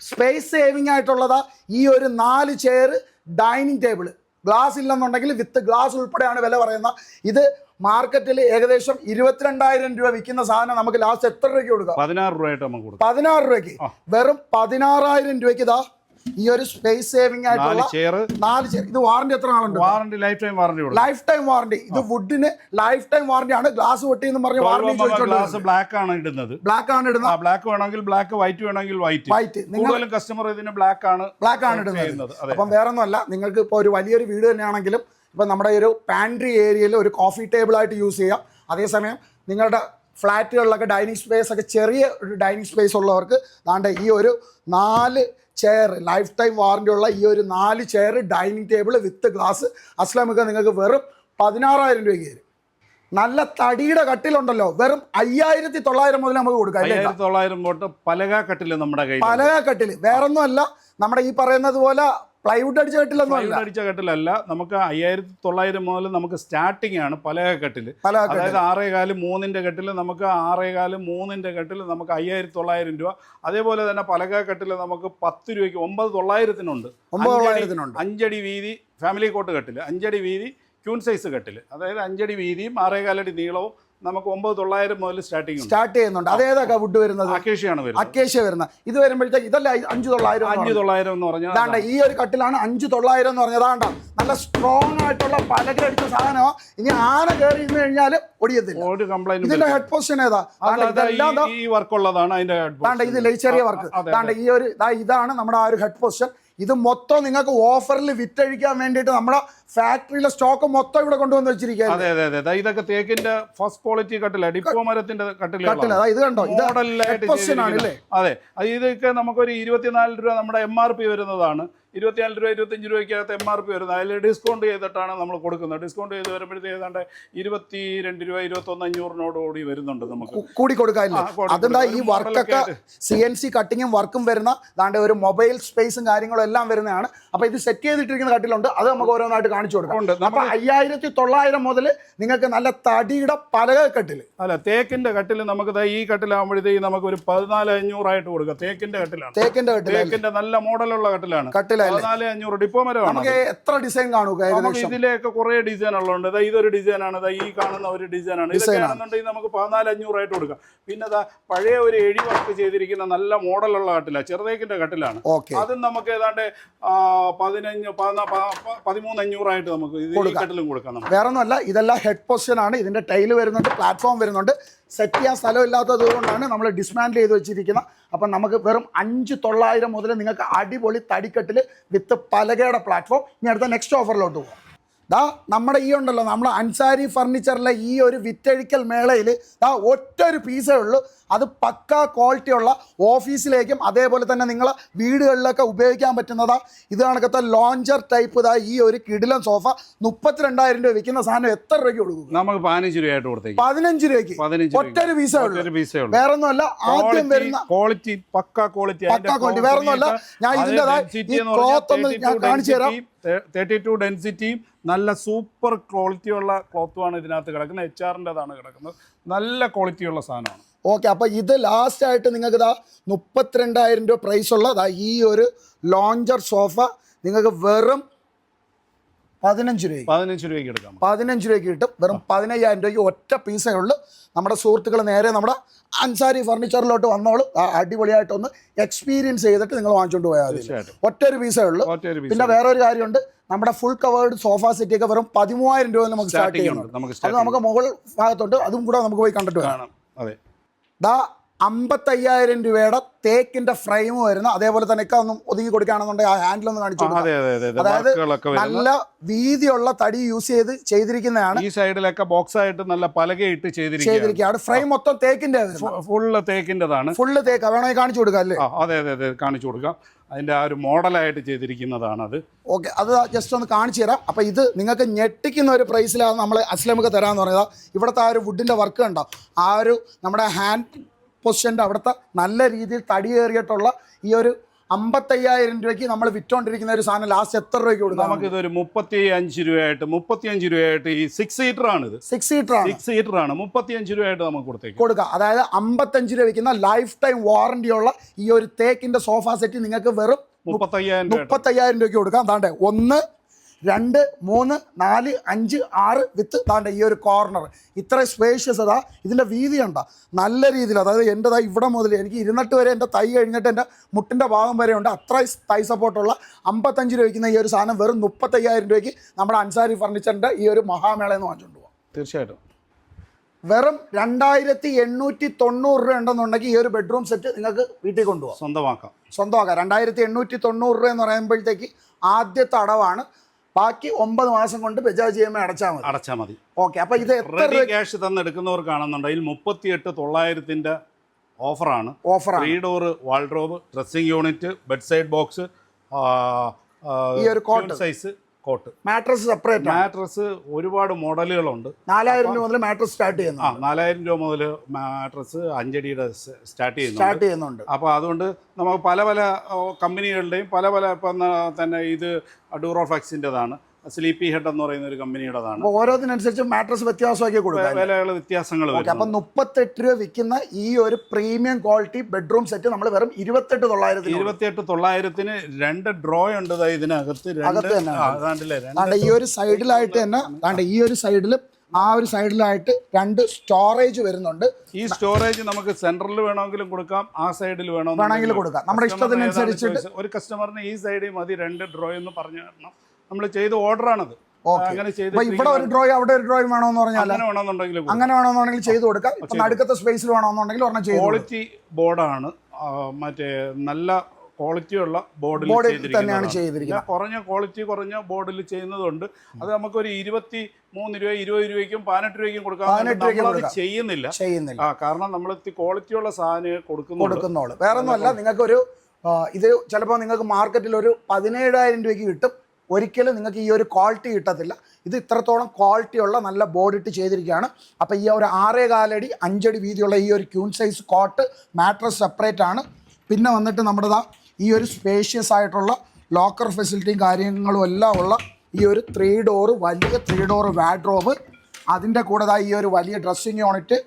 സ്പേസ് സേവിങ് ആയിട്ടുള്ളതാ ഈ ഒരു നാല് ചെയർ ഡൈനിങ് ടേബിൾ ഗ്ലാസ് ഇല്ലെന്നുണ്ടെങ്കിൽ വിത്ത് ഗ്ലാസ് ഉൾപ്പെടെയാണ് വില പറയുന്നത്. ഇത് മാർക്കറ്റിൽ ഏകദേശം ഇരുപത്തിരണ്ടായിരം രൂപ വിൽക്കുന്ന സാധനം നമുക്ക് ലാസ്റ്റ് എത്ര രൂപയ്ക്ക് കൊടുക്കാം? പതിനാറ് രൂപയായിട്ട് നമുക്ക് കൊടുക്കാം. പതിനാറ് രൂപയ്ക്ക്. വെറും പതിനാറായിരം രൂപയ്ക്ക് ഇതാ ഈ ഒരു സ്പേസ് സേവിംഗ് ആയിട്ടുള്ള നാല് ചെയർ ഇത് വാറണ്ടി എത്ര നാളുണ്ട്? Warranty life time warranty life time warranty ഇത് വുഡിന് ലൈഫ് ടൈം വാറണ്ടി ആണ് ഗ്ലാസ് പൊട്ടി എന്ന് പറഞ്ഞ വാറണ്ടി ഗ്ലാസ് ബ്ലാക്ക് ആണ് ഇടുന്നത്. ബ്ലാക്ക് ആണ് ഇടുന്നത്. ബ്ലാക്ക് വേണമെങ്കിൽ ബ്ലാക്ക് വൈറ്റ് വേണമെങ്കിൽ വൈറ്റ് വൈറ്റ് കൂടുതലും കസ്റ്റമർ ഇതിന് ബ്ലാക്ക് ആണ് ബ്ലാക്ക് ആണ് ഇടുന്നത്. അപ്പം വേറെ ഒന്നുമല്ല നിങ്ങൾക്ക് ഇപ്പോൾ ഒരു വലിയൊരു വീട് തന്നെയാണെങ്കിലും ഇപ്പം നമ്മുടെ ഒരു പാൻട്രി ഏരിയയിൽ ഒരു കോഫി ടേബിൾ ആയിട്ട് യൂസ് ചെയ്യാം. അതേസമയം നിങ്ങളുടെ ഫ്ലാറ്റുകളിലൊക്കെ ഡൈനിങ് സ്പേസ് ഒക്കെ ചെറിയ ഒരു ഡൈനിങ് സ്പേസ് ഉള്ളവർക്ക് ദാണ്ടെ ഈ ഒരു നാല് ചെയർ ലൈഫ് ടൈം വാറണ്ടി ഉള്ള ഈ ഒരു നാല് chair dining table with glass അസ്ലാമൊക്കെ നിങ്ങൾക്ക് വെറും പതിനാറായിരം രൂപയ്ക്ക് തരും. നല്ല തടിയുടെ കട്ടിലുണ്ടല്ലോ. വെറും അയ്യായിരത്തി തൊള്ളായിരം മുതൽ നമുക്ക് കൊടുക്കാം തൊള്ളായിരം തൊട്ട് പലക കട്ടിൽ നമ്മുടെ പലക കട്ടിൽ. വേറൊന്നുമല്ല നമ്മുടെ ഈ പറയുന്നത് പോലെ പ്ലൈവുഡ് അടിച്ച കെട്ടിലൊന്നും അടിച്ച കെട്ടിലല്ല. നമുക്ക് അയ്യായിരത്തി തൊള്ളായിരം മുതൽ നമുക്ക് സ്റ്റാർട്ടിംഗ് ആണ് പലക പല കെട്ടിൽ അതായത് ആറേകാൽ മൂന്നിന്റെ കെട്ടിൽ നമുക്ക് ആറേകാൽ മൂന്നിന്റെ കെട്ടിൽ നമുക്ക് അയ്യായിരത്തി തൊള്ളായിരം രൂപ. അതേപോലെ തന്നെ പലക കെട്ടിൽ നമുക്ക് പത്ത് രൂപയ്ക്ക് ഒമ്പത് തൊള്ളായിരത്തിനുണ്ട്. അഞ്ചടി- വീതി ഫാമിലി കോട്ട് കെട്ടിൽ അഞ്ചടി വീതി ക്യൂൺ സൈസ് കെട്ടിൽ അതായത് അഞ്ചടി വീതിയും ആറേകാലടി നീളവും നമുക്ക് ഒമ്പത് തൊള്ളായിരം മുതൽ സ്റ്റാർട്ടിംഗ് ഉണ്ട്. സ്റ്റാർട്ട് ചെയ്യുന്നുണ്ട്. അതേതൊക്കെ വുഡ് വരുന്നത്? അക്കേഷ്യാണ് വരുന്നത്. അക്കേഷ്യ വരുന്ന ഇത് വരുമ്പോഴത്തേക്ക് ഇതല്ല അഞ്ച് തൊള്ളായിരം അഞ്ച് തൊള്ളായിരം എന്ന് പറഞ്ഞാൽ ഇതാണ്ട ഈ ഒരു കട്ടിലാണ് അഞ്ച് തൊള്ളായിരം എന്ന് പറഞ്ഞത്. അതാണ്ട നല്ല സ്ട്രോങ് ആയിട്ടുള്ള പലക അടിച്ച സാധനമോ. ഇനി ആന കയറി ഇരുന്ന് കഴിഞ്ഞാൽ ഒടിയത്തില്ല ഒരു കംപ്ലൈന്റ് ഇതിന്റെ ഹെഡ് പൊസിഷൻ ഏതാ? ദാണ്ട ഈ വർക്ക് ഉള്ളതാണ് അതിന്റെ ദാണ്ട ഇത് ചെറിയ വർക്ക് ദാണ്ട ഈ ഒരു ഇതാണ് നമ്മുടെ ആ ഒരു ഹെഡ് പൊസിഷൻ ഇത് മൊത്തം നിങ്ങൾക്ക് ഓഫറിൽ വിറ്റഴിക്കാൻ വേണ്ടിയിട്ട് നമ്മുടെ ഫാക്ടറിയിലെ സ്റ്റോക്ക് മൊത്തം ഇവിടെ കൊണ്ടുവന്ന് വെച്ചിരിക്കുകയാണ്. അതെ അതെ അതെ. ഇതൊക്കെ തേക്കിന്റെ ഫസ്റ്റ് ക്വാളിറ്റി കട്ടില. ഡിപ്പോ മരത്തിന്റെ അതാ ഇത് കണ്ടോ. അതെ. ഇതൊക്കെ നമുക്കൊരു ഇരുപത്തിനാല് രൂപ നമ്മുടെ എം ആർ പി വരുന്നതാണ്. ഇരുപത്തിനാല് രൂപ ഇരുപത്തഞ്ച് രൂപയ്ക്കകത്ത് എം ആർ പി വരുന്നത്. അതിൽ ഡിസ്കൗണ്ട് ചെയ്തിട്ടാണ് നമ്മൾ കൊടുക്കുന്നത്. ഡിസ്കൗണ്ട് ചെയ്ത് വരുമ്പോഴത്തേക്ക് ഏതാണ്ട് ഇരുപത്തി രണ്ട് രൂപ ഇരുപത്തൊന്ന് അഞ്ഞൂറിനോട് കൂടി വരുന്നുണ്ട് നമുക്ക്. കൂടി കൊടുക്കാനില്ല. അതെന്താ ഈ വർക്കൊക്കെ സി എൻ സി കട്ടിങ്ങും വർക്കും വരുന്ന ദാണ്ട് ഒരു മൊബൈൽ സ്പേസും കാര്യങ്ങളും എല്ലാം വരുന്നതാണ്. അപ്പൊ ഇത് സെറ്റ് ചെയ്തിട്ടിരിക്കുന്ന കട്ടിലുണ്ട്. അത് നമുക്ക് ഓരോന്നായിട്ട് കാണിച്ചു കൊടുക്കാം. അപ്പൊ അയ്യായിരത്തി തൊള്ളായിരം മുതൽ നിങ്ങൾക്ക് നല്ല തടിയുടെ പലക കട്ടിൽ. അല്ല തേക്കിന്റെ കട്ടിൽ നമുക്ക് ഈ കട്ടിലാകുമ്പോഴത്തേക്ക് നമുക്ക് ഒരു പതിനാല് അഞ്ഞൂറായിട്ട് കൊടുക്കാം. തേക്കിന്റെ കട്ടിലാണ്. തേക്കിന്റെ കട്ടിൽ തേക്കിന്റെ നല്ല മോഡലുള്ള കട്ടിലാണ്. പതിനാല് അഞ്ഞൂറ് ഡിപ്പോ മരമാണ് നമുക്ക് എത്ര ഡിസൈൻ കാണുക നമുക്ക് ഇതിലേക്ക് കുറെ ഡിസൈൻ ഉള്ളതുണ്ട്. ഇതൊരു ഡിസൈൻ ആണ്. ഈ കാണുന്ന ഒരു ഡിസൈൻ ആണ്. ഇതൊക്കെ ആണെന്നുണ്ടെങ്കിൽ നമുക്ക് പതിനാല് അഞ്ഞൂറായിട്ട് കൊടുക്കാം. പിന്നെ പഴയ ഒരു എഴി വർക്ക് ചെയ്തിരിക്കുന്ന നല്ല മോഡലുള്ള കട്ടില. ചെറുതേക്കിന്റെ കട്ടിലാണ്. അതും നമുക്ക് ഏതാണ്ട് പതിനഞ്ച് പതിമൂന്ന് പ- അഞ്ഞൂറായിട്ട് നമുക്ക്. കട്ടിലും കൊടുക്കാം നമുക്ക്. വേറെ ഒന്നുമല്ല ഇതെല്ലാം ഹെഡ് പൊസിഷൻ ആണ്. ഇതിന്റെ ടൈൽ വരുന്നുണ്ട് പ്ലാറ്റ്ഫോം വരുന്നുണ്ട്. സെറ്റ് ചെയ്യാൻ സ്ഥലം ഇല്ലാത്തത് കൊണ്ടാണ് നമ്മൾ ഡിസ്മാൻഡിൽ ചെയ്ത് വെച്ചിരിക്കുന്നത്. അപ്പം നമുക്ക് വെറും അഞ്ച് തൊള്ളായിരം മുതൽ നിങ്ങൾക്ക് അടിപൊളി തടിക്കെട്ടിൽ വിത്ത് പലകയുടെ പ്ലാറ്റ്ഫോം ഇനി അടുത്ത നെക്സ്റ്റ് ഓഫറിലോട്ട് പോകാം ദാ നമ്മുടെ ഈ ഉണ്ടല്ലോ നമ്മൾ അൻസാരി ഫർണിച്ചറിലെ ഈ ഒരു വിറ്റഴിക്കൽ മേളയിൽ ദാ ഒറ്റ ഒരു പീസേ ഉള്ളൂ. അത് പക്ക ക്വാളിറ്റി ഉള്ള ഓഫീസിലേക്കും അതേപോലെ തന്നെ നിങ്ങൾ വീടുകളിലൊക്കെ ഉപയോഗിക്കാൻ പറ്റുന്നതാ. ഇത് കണക്കത്തെ ലോഞ്ചർ ടൈപ്പ് ഇതാ ഈ ഒരു കിടിലൻ സോഫ മുപ്പത്തിരണ്ടായിരം രൂപ വിൽക്കുന്ന സാധനം എത്ര രൂപയ്ക്ക് കൊടുക്കും? നമുക്ക് പതിനഞ്ച് രൂപയായിട്ട് കൊടുത്തേക്ക്. പതിനഞ്ച് രൂപയ്ക്ക്? ഒറ്റൊരു പീസ ഉള്ളൂ. ഉള്ളൂ. വേറൊന്നുമല്ല ആദ്യം വരുന്ന ക്വാളിറ്റി പക്ക ക്വാളിറ്റി പക്ക ക്വാളിറ്റി വേറെ ഒന്നുമല്ല ഞാൻ cloth ഒന്ന് ഞാൻ കാണിച്ചു തരാം. തേർട്ടി ടു ഡെൻസിറ്റിയും നല്ല സൂപ്പർ ക്വാളിറ്റിയുള്ള ക്ലോത്തുമാണ് ഇതിനകത്ത് കിടക്കുന്നത്. എച്ച് ആറിന്റെതാണ് കിടക്കുന്നത്. നല്ല ക്വാളിറ്റിയുള്ള സാധനമാണ്. ഓക്കെ അപ്പോൾ ഇത് ലാസ്റ്റ് ആയിട്ട് നിങ്ങൾക്ക് ഇതാ മുപ്പത്തിരണ്ടായിരം രൂപ പ്രൈസ് ഉള്ള ദാ ഈ ഒരു ലോഞ്ചർ സോഫ നിങ്ങൾക്ക് വെറും പതിനഞ്ച് രൂപ പതിനഞ്ച് രൂപയ്ക്ക് എടുക്കാം. പതിനഞ്ച് രൂപയ്ക്ക് കിട്ടും. വെറും പതിനയ്യായിരം രൂപയ്ക്ക് ഒറ്റ പീസേ ഉള്ളൂ. നമ്മുടെ സുഹൃത്തുക്കൾ നേരെ നമ്മുടെ അൻസാരി ഫർണിച്ചറിലോട്ട് വന്നോളൂ. ആ അടിപൊളിയായിട്ടൊന്ന് എക്സ്പീരിയൻസ് ചെയ്തിട്ട് നിങ്ങൾ വാങ്ങിച്ചുകൊണ്ട് പോയാൽ മതി. തീർച്ചയായിട്ടും. ഒറ്റ ഒരു പീസേ ഉള്ളൂ. പിന്നെ. വേറെ ഒരു കാര്യമുണ്ട്. നമ്മുടെ ഫുൾ കവേർഡ് സോഫ സെറ്റ് ഒക്കെ വെറും പതിമൂവായിരം രൂപ നമുക്ക് സ്റ്റാർട്ട് ചെയ്യണം ചെയ്യുന്നുണ്ട്. അത് നമുക്ക് മുകൾ ഭാഗത്തോട്ട് അതും കൂടെ നമുക്ക് പോയി കണ്ടിട്ട് വേണം അതെ. ദാ അമ്പത്തയ്യായിരം രൂപയുടെ തേക്കിന്റെ ഫ്രെയിം വരുന്ന അതേപോലെ തന്നെ ഒക്കെ ഒന്നും ഒതുങ്ങി കൊടുക്കുകയാണെന്നുണ്ടെങ്കിൽ ആ ഹാൻഡിൽ ഒന്ന് കാണിച്ചു അതായത് നല്ല വീതിയുള്ള തടി യൂസ് ചെയ്ത് ചെയ്തിരിക്കുന്നതാണ്. ഈ സൈഡിലൊക്കെ ബോക്സ് ആയിട്ട് നല്ല പലകയിട്ട് ചെയ്തിരിക്കുകയാണ്. ഫ്രെയിം മൊത്തം തേക്കിന്റെ ഫുള്ള് തേക്കിന്റെതാണ് ഫുള്ള് തേക്ക്. വേണമെങ്കിൽ കാണിച്ചു കൊടുക്കാം അല്ലേ? അതെ അതെ അതെ. കാണിച്ചു കൊടുക്കാം. അതിന്റെ ആ ഒരു മോഡലായിട്ട് ചെയ്തിരിക്കുന്നതാണ് അത്. ഓക്കെ അത് ജസ്റ്റ് ഒന്ന് കാണിച്ചു തരാം. അപ്പോൾ ഇത് നിങ്ങൾക്ക് ഞെട്ടിക്കുന്ന ഒരു പ്രൈസിലാണ് നമ്മൾ അസ്ലമൊക്കെ തരാമെന്ന് പറയുന്നത്. ഇവിടുത്തെ ആ ഒരു വുഡിന്റെ വർക്ക് കണ്ടോ? ആ ഒരു നമ്മുടെ ഹാൻഡ് പൊസിഷന്റെ അവിടുത്തെ നല്ല രീതിയിൽ തടിയേറിയിട്ടുള്ള ഈ ഒരു അമ്പത്തയ്യായിരം രൂപയ്ക്ക് നമ്മൾ വിറ്റോണ്ടിരിക്കുന്ന ഒരു സാധനം ലാസ്റ്റ് എത്ര രൂപയ്ക്ക് കൊടുക്കാം? നമുക്ക് ഇതൊരു മുപ്പത്തി അഞ്ച് രൂപയായിട്ട് മുപ്പത്തി അഞ്ച് രൂപയായിട്ട് ഈ സിക്സ് സീറ്റർ ആണ് ഇത് സിക്സ് സീറ്റർ ആണ്. സിക്സ് സീറ്റർ ആണ്. മുപ്പത്തി അഞ്ച് രൂപയായിട്ട് നമുക്ക് കൊടുത്തേക്ക്. കൊടുക്കുക അതായത് അമ്പത്തഞ്ച് രൂപ വയ്ക്കുന്ന ലൈഫ് ടൈം വാറണ്ടി ഉള്ള ഈ ഒരു തേക്കിന്റെ സോഫ സെറ്റ് നിങ്ങൾക്ക് വെറും മുപ്പത്തയ്യായിരം മുപ്പത്തയ്യായിരം രൂപയ്ക്ക് കൊടുക്കാം. അതാണ്ടേ ഒന്ന് രണ്ട് മൂന്ന് നാല് അഞ്ച് ആറ് വിത്ത് താണ്ട ഈ ഒരു കോർണർ ഇത്ര സ്പേഷ്യസ് അതാ. ഇതിന്റെ വീതി ഉണ്ട നല്ല രീതിയിൽ അതായത് എന്റെ ദാ ഇവിടെ മുതൽ എനിക്ക് ഇരുന്നിട്ട് വരെ എന്റെ തൈ കഴിഞ്ഞിട്ട് എന്റെ മുട്ടിന്റെ ഭാഗം വരെ ഉണ്ട്. അത്ര തൈ സപ്പോർട്ടുള്ള അമ്പത്തഞ്ച് രൂപയ്ക്കുന്ന ഈ ഒരു സാധനം വെറും മുപ്പത്തയ്യായിരം രൂപയ്ക്ക് നമ്മുടെ അൻസാരി ഫർണിച്ചറിന്റെ ഈ ഒരു മഹാമേള എന്ന് വാങ്ങിച്ചുകൊണ്ട് പോകാം തീർച്ചയായിട്ടും. വെറും രണ്ടായിരത്തി എണ്ണൂറ്റി തൊണ്ണൂറ് രൂപ ഉണ്ടെന്നുണ്ടെങ്കിൽ ഈ ഒരു ബെഡ്റൂം സെറ്റ് നിങ്ങൾക്ക് വീട്ടിൽ കൊണ്ടുപോകാം സ്വന്തമാക്കാം. സ്വന്തമാക്കാം. രണ്ടായിരത്തി എണ്ണൂറ്റി തൊണ്ണൂറ് രൂപ എന്ന് പറയുമ്പോഴത്തേക്ക് ആദ്യത്തെ അടവാണ്. ബാക്കി ഒമ്പത് മാസം കൊണ്ട് ബജാജ് ഇ എം ഐ അടച്ചാൽ മതി. അടച്ചാൽ മതി. ഓക്കെ അപ്പൊ ഇത് റെഡി ക്യാഷ് തന്നെടുക്കുന്നവർക്കാണെന്നുണ്ടെങ്കിൽ മുപ്പത്തിയെട്ട് തൊള്ളായിരത്തിന്റെ ഓഫറാണ്. ഓഫറാണ്. Three door wardrobe dressing unit bed side box ഈ ഒരു cot. Size cot. Mattress separate mattress ഒരുപാട് മോഡലുകളുണ്ട്. നാലായിരം രൂപ മുതൽ മാട്രസ് സ്റ്റാർട്ട് ചെയ്യുന്നു ആ നാലായിരം രൂപ മുതൽ മാട്രസ് അഞ്ചടിയുടെ സ്റ്റാർട്ട് ചെയ്യുന്നു സ്റ്റാർട്ട് ചെയ്യുന്നുണ്ട്. അപ്പോൾ അതുകൊണ്ട് നമുക്ക് പല പല കമ്പനികളുടെയും പല പല ഇപ്പം തന്നെ ഇത് ഡൂറോഫാക്സിന്റെതാണ് സ്ലീപ്പി ഹെഡ് എന്ന് പറയുന്ന ഒരു കമ്പനിയുടേതാണ്. ഓരോന്നിനനുസരിച്ച് മാട്രസ് വ്യത്യാസമാക്കി കൊടുക്കുക വിലകൾ വ്യത്യാസങ്ങൾ അപ്പൊ മുപ്പത്തെട്ട് രൂപ വിൽക്കുന്ന ഈ ഒരു പ്രീമിയം ക്വാളിറ്റി ബെഡ്റൂം സെറ്റ് നമ്മൾ വെറും ഇരുപത്തെട്ട് തൊള്ളായിരത്തി ഇരുപത്തിയെട്ട് തൊള്ളായിരത്തിന് രണ്ട് ഡ്രോ ഉണ്ട് ഇതിനകത്ത്. അകത്ത് തന്നെ ഈ ഒരു സൈഡിലായിട്ട് തന്നെ ഈ ഒരു സൈഡിലും ആ ഒരു സൈഡിലായിട്ട് രണ്ട് സ്റ്റോറേജ് വരുന്നുണ്ട്. ഈ സ്റ്റോറേജ് നമുക്ക് സെൻട്രലിൽ വേണമെങ്കിലും കൊടുക്കാം ആ സൈഡിൽ വേണമെങ്കിൽ കൊടുക്കാം. നമ്മുടെ ഇഷ്ടത്തിനനുസരിച്ചിട്ട് ഒരു കസ്റ്റമറിന് ഈ സൈഡിൽ മതി രണ്ട് ഡ്രോ എന്ന് പറഞ്ഞു തരണം. നമ്മൾ ചെയ്ത ഓർഡറാണത്. ആണത് ഇവിടെ ഒരു ഡ്രോയും അവിടെ ഒരു ഡ്രോയും വേണമെന്ന് പറഞ്ഞാൽ അങ്ങനെ വേണമെന്നുണ്ടെങ്കിൽ കൊടുക്കാം. അങ്ങനെ വേണമെന്നുണ്ടെങ്കിൽ ചെയ്തു കൊടുക്കാം. ഇപ്പൊ നടുക്കത്തെ സ്പേസിൽ വേണമെന്നുണ്ടെങ്കിൽ ഒരെണ്ണം ചെയ്തു കൊടുക്കാം. ക്വാളിറ്റി ബോർഡാണ് മറ്റേ നല്ല ക്വാളിറ്റിയുള്ള ബോർഡിൽ. തന്നെയാണ് ചെയ്തിരിക്കുന്നത്. കുറഞ്ഞ ക്വാളിറ്റി കുറഞ്ഞ ബോർഡിൽ ചെയ്യുന്നതുണ്ട്. അത് നമുക്കൊരു ഇരുപത്തി മൂന്ന് രൂപ ഇരുപത് രൂപയ്ക്കും പതിനെട്ട് രൂപയ്ക്കും കൊടുക്കാം ചെയ്യുന്നില്ല. ചെയ്യുന്നില്ല. ആ കാരണം നമ്മൾ ക്വാളിറ്റിയുള്ള സാധനം കൊടുക്കുന്നുള്ളൂ. കൊടുക്കുന്നോളൂ വേറെ ഒന്നുമല്ല നിങ്ങൾക്ക് ഒരു ഇത് ചിലപ്പോൾ നിങ്ങൾക്ക് മാർക്കറ്റിൽ ഒരു പതിനേഴായിരം രൂപയ്ക്ക് കിട്ടും. ഒരിക്കലും നിങ്ങൾക്ക് ഈ ഒരു ക്വാളിറ്റി കിട്ടത്തില്ല. ഇത് ഇത്രത്തോളം ക്വാളിറ്റി ഉള്ള നല്ല ബോർഡ് ഇട്ട് ചെയ്തിരിക്കുകയാണ്. അപ്പോൾ ഈ ഒരു ആറേ കാലടി അഞ്ചടി വീതിയുള്ള ഈ ഒരു queen size cot mattress separate ആണ്. പിന്നെ വന്നിട്ട് നമ്മുടെ ദാ ഈ ഒരു സ്പേഷ്യസ് ആയിട്ടുള്ള ലോക്കർ ഫെസിലിറ്റിയും കാര്യങ്ങളും എല്ലാം ഉള്ള ഈ ഒരു ത്രീ ഡോറ് വലിയ ത്രീ ഡോറ് വാഡ്രോബ് അതിന്റെ കൂടെ ഈ ഒരു വലിയ ഡ്രസ്സിങ് യൂണിറ്റ്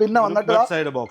പിന്നെ വന്നിട്ട്